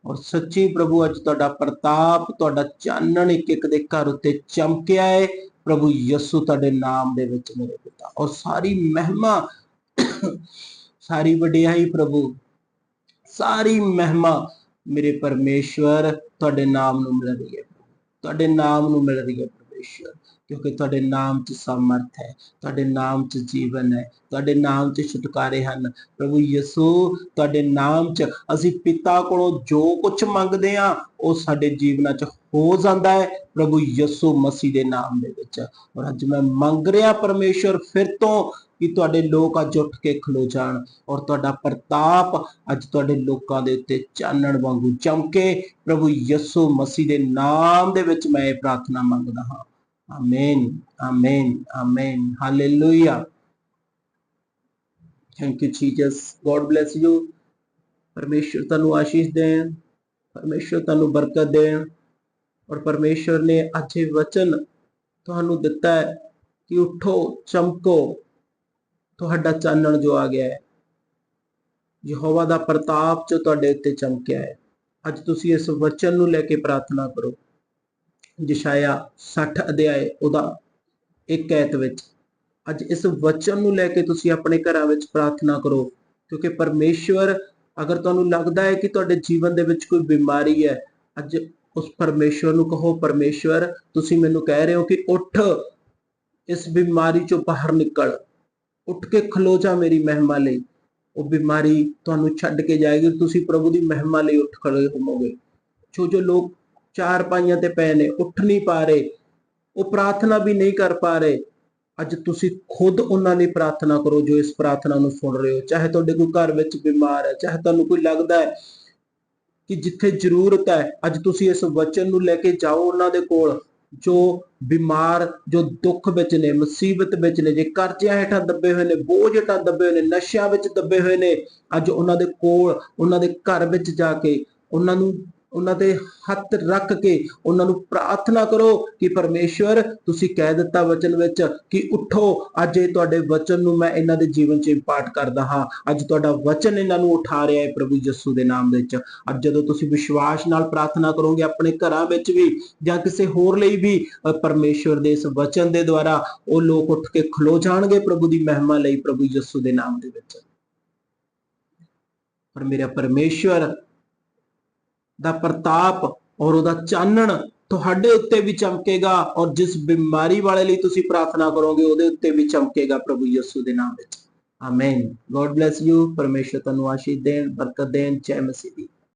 ਔਰ ਸੱਚੀ ਪ੍ਰਭੂ, ਅੱਜ ਤੁਹਾਡਾ ਪ੍ਰਤਾਪ, ਤੁਹਾਡਾ ਚਾਨਣ ਇੱਕ ਇੱਕ ਦੇ ਘਰ ਉੱਤੇ ਚਮਕਿਆ ਹੈ ਪ੍ਰਭੂ ਯਿਸੂ ਤੁਹਾਡੇ ਨਾਮ ਦੇ ਵਿੱਚ ਮੇਰੇ ਪਿਤਾ। ਔਰ ਸਾਰੀ ਮਹਿਮਾ, ਸਾਰੀ ਵਡਿਆਈ ਪ੍ਰਭੂ, ਸਾਰੀ ਮਹਿਮਾ ਮੇਰੇ ਪਰਮੇਸ਼ਵਰ ਤੁਹਾਡੇ ਨਾਮ ਨੂੰ ਮਿਲ ਰਹੀ ਹੈ। ਤੁਹਾਡੇ ਨਾਮ ਨੂੰ ਮਿਲ ਰਹੀ ਹੈ ਪਰਮੇਸ਼ਵਰ। ਕਿਉਂਕਿ ਤੁਹਾਡੇ ਨਾਮ 'ਚ ਸਮਰਥ ਹੈ, ਤੁਹਾਡੇ ਨਾਮ 'ਚ ਜੀਵਨ ਹੈ, ਤੁਹਾਡੇ ਨਾਮ 'ਚ ਛੁਟਕਾਰੇ ਹਨ। ਪ੍ਰਭੂ ਯਿਸੂ, ਤੁਹਾਡੇ ਨਾਮ 'ਚ ਅਸੀਂ ਪਿਤਾ ਕੋਲੋਂ ਜੋ ਕੁਝ ਮੰਗਦੇ ਆ ਉਹ ਸਾਡੇ ਜੀਵਨਾਂ 'ਚ ਹੋ ਜਾਂਦਾ ਹੈ। ਪ੍ਰਭੂ ਯਿਸੂ ਮਸੀਹ ਦੇ ਨਾਮ ਦੇ ਵਿੱਚ। ਔਰ ਅੱਜ ਮੈਂ ਮੰਗ ਰਿਹਾ ਪਰਮੇਸ਼ਵਰ ਫਿਰ ਤੋਂ ਕਿ ਤੁਹਾਡੇ ਲੋਕ ਅੱਜ ਉੱਠ ਕੇ ਖਲੋ ਜਾਣ ਔਰ ਤੁਹਾਡਾ ਪ੍ਰਤਾਪ ਅੱਜ ਤੁਹਾਡੇ ਲੋਕਾਂ ਦੇ ਉੱਤੇ ਚਾਨਣ ਵਾਂਗੂ ਚਮਕੇ। ਪ੍ਰਭੂ ਯਿਸੂ ਮਸੀਹ ਦੇ ਨਾਮ ਦੇ ਵਿੱਚ ਮੈਂ ਇਹ ਪ੍ਰਾਰਥਨਾ ਮੰਗਦਾ ਹਾਂ। Amen amen amen hallelujah thank you Jesus God bless you ਪਰਮੇਸ਼ਰ ਤੁਹਾਨੂੰ ਆਸ਼ੀਸ਼ ਦੇਣ ਪਰਮੇਸ਼ਰ ਤੁਹਾਨੂੰ ਬਰਕਤ ਦੇਣ ਔਰ ਪਰਮੇਸ਼ਰ ਨੇ ਅੱਜ ਇਹ ਵਚਨ ਤੁਹਾਨੂੰ ਦਿੱਤਾ ਹੈ ਕਿ ਉਠੋ ਚਮਕੋ ਤੁਹਾਡਾ ਚਾਨਣ ਜੋ ਆ ਗਿਆ ਹੈ ਯਹੋਵਾ ਦਾ ਪ੍ਰਤਾਪ ਜੋ ਤੁਹਾਡੇ ਉੱਤੇ ਚਮਕਿਆ ਹੈ ਅੱਜ ਤੁਸੀਂ ਇਸ ਵਚਨ ਨੂੰ ਲੈ ਕੇ ਪ੍ਰਾਰਥਨਾ ਕਰੋ ਜਿਸ਼ਾਇਆ 60 ਅਧਿਆਏ ਉਹਦਾ ਇੱਕ ਐਤ ਵਿੱਚ, ਅੱਜ ਇਸ ਵਚਨ ਨੂੰ ਲੈ ਕੇ ਤੁਸੀਂ ਆਪਣੇ ਘਰਾਂ ਵਿੱਚ ਪ੍ਰਾਰਥਨਾ ਕਰੋ, ਕਿਉਂਕਿ ਪਰਮੇਸ਼ਵਰ, ਅਗਰ ਤੁਹਾਨੂੰ ਲੱਗਦਾ ਹੈ ਕਿ ਤੁਹਾਡੇ ਜੀਵਨ ਦੇ ਵਿੱਚ ਕੋਈ ਬਿਮਾਰੀ ਹੈ, ਅੱਜ ਉਸ ਪਰਮੇਸ਼ਵਰ ਨੂੰ ਕਹੋ, ਪਰਮੇਸ਼ਵਰ, ਤੁਸੀਂ ਮੈਨੂੰ ਕਹਿ ਰਹੇ ਹੋ ਕਿ ਉੱਠ, ਇਸ ਬਿਮਾਰੀ ਚੋਂ ਬਾਹਰ ਨਿਕਲ, ਉੱਠ ਕੇ ਖਲੋ ਜਾ ਮੇਰੀ ਮਹਿਮਾ ਲਈ, ਉਹ ਬਿਮਾਰੀ ਤੁਹਾਨੂੰ ਛੱਡ ਕੇ ਜਾਏਗੀ, ਤੁਸੀਂ ਪ੍ਰਭੂ ਦੀ ਮਹਿਮਾ ਲਈ ਉੱਠ ਖੜੇ ਹੋਵੋਗੇ। ਜੋ ਜੋ ਲੋਕ ਚਾਰ ਪਾਈਆਂ ਤੇ ਪਏ ਨੇ, ਉੱਠ ਨਹੀਂ ਪਾ ਰਹੇ। ਉਹ ਪ੍ਰਾਰਥਨਾ ਵੀ ਨਹੀਂ ਕਰ ਪਾ ਰਹੇ। ਅੱਜ ਤੁਸੀਂ ਖੁਦ ਉਹਨਾਂ ਲਈ ਪ੍ਰਾਰਥਨਾ ਕਰੋ ਜੋ ਇਸ ਪ੍ਰਾਰਥਨਾ ਨੂੰ ਸੁਣ ਰਹੇ ਹੋ। ਚਾਹੇ ਤੁਹਾਡੇ ਕੋਈ ਘਰ ਵਿੱਚ ਬਿਮਾਰ ਹੈ, ਚਾਹੇ ਤੁਹਾਨੂੰ ਕੋਈ ਲੱਗਦਾ ਹੈ ਕਿ ਜਿੱਥੇ ਜ਼ਰੂਰਤ ਹੈ, ਅੱਜ ਤੁਸੀਂ ਇਸ ਵਚਨ ਨੂੰ ਲੈ ਕੇ ਜਾਓ ਉਹਨਾਂ ਦੇ ਕੋਲ। ਜੋ ਬਿਮਾਰ, ਜੋ ਦੁੱਖ ਵਿੱਚ ਨੇ, ਮੁਸੀਬਤ ਵਿੱਚ ਨੇ, ਜੇ ਕਰਜ਼ਿਆਂ ਹੇਠਾਂ ਦੱਬੇ ਹੋਏ ਨੇ, ਬੋਝ ਹੇਠਾਂ ਦੱਬੇ ਹੋਏ ਨੇ, ਨਸ਼ਿਆਂ ਵਿੱਚ ਦੱਬੇ ਹੋਏ ਨੇ, ਅੱਜ ਉਹਨਾਂ ਦੇ ਕੋਲ, ਉਹਨਾਂ ਦੇ ਘਰ ਵਿੱਚ ਜਾ ਕੇ ਉਹਨਾਂ ਨੂੰ ਉਹਨਾਂ ਦੇ ਹੱਥ ਰੱਖ ਕੇ ਉਹਨਾਂ ਨੂੰ ਪ੍ਰਾਰਥਨਾ ਕਰੋ ਕਿ ਪਰਮੇਸ਼ਵਰ ਤੁਸੀਂ ਕਹਿ ਦਿੱਤਾ ਵਚਨ ਵਿੱਚ ਕਿ ਉਠੋ। ਅੱਜ ਇਹ ਤੁਹਾਡੇ ਵਚਨ ਨੂੰ ਮੈਂ ਇਹਨਾਂ ਦੇ ਜੀਵਨ 'ਚ ਇੰਪਾਰਟ ਕਰਦਾ ਹਾਂ। ਅੱਜ ਤੁਹਾਡਾ ਵਚਨ ਇਹਨਾਂ ਨੂੰ ਉਠਾ ਰਿਹਾ ਹੈ ਪ੍ਰਭੂ ਯਿਸੂ ਦੇ ਨਾਮ ਵਿੱਚ। ਅੱਜ ਜਦੋਂ ਤੁਸੀਂ ਵਿਸ਼ਵਾਸ ਨਾਲ ਪ੍ਰਾਰਥਨਾ ਕਰੋਗੇ ਆਪਣੇ ਘਰਾਂ ਵਿੱਚ ਵੀ ਜਾਂ ਕਿਸੇ ਹੋਰ ਲਈ ਵੀ ਅ, ਪਰਮੇਸ਼ਵਰ ਦੇ ਇਸ ਵਚਨ ਦੇ ਦੁਆਰਾ ਉਹ ਲੋਕ ਉੱਠ ਕੇ ਖਲੋ ਜਾਣਗੇ ਪ੍ਰਭੂ ਦੀ ਮਹਿਮਾ ਲਈ ਪ੍ਰਭੂ ਯਿਸੂ ਦੇ ਨਾਮ ਦੇ ਵਿੱਚ। ਪਰ ਮੇਰਾ ਪਰਮੇਸ਼ਵਰ ਦਾ ਪ੍ਰਤਾਪ ਔਰ ਉਹਦਾ ਚਾਨਣ ਤੁਹਾਡੇ ਉੱਤੇ ਵੀ ਚਮਕੇਗਾ ਔਰ ਜਿਸ ਬਿਮਾਰੀ ਵਾਲੇ ਲਈ ਤੁਸੀਂ ਪ੍ਰਾਰਥਨਾ ਕਰੋਗੇ, ਉਹਦੇ ਉੱਤੇ ਵੀ ਚਮਕੇਗਾ ਪ੍ਰਭੂ ਯਿਸੂ ਦੇ ਨਾਮ ਵਿੱਚ। ਆਮੇਨ ਗੋਡ ਬlesਸ ਯੂ ਪਰਮੇਸ਼ਰ ਤੁਹਾਨੂੰ ਆਸ਼ੀਸ਼ ਦੇਣ, ਬਰਕਤ ਦੇਣ। ਜੈ ਮਸੀਹ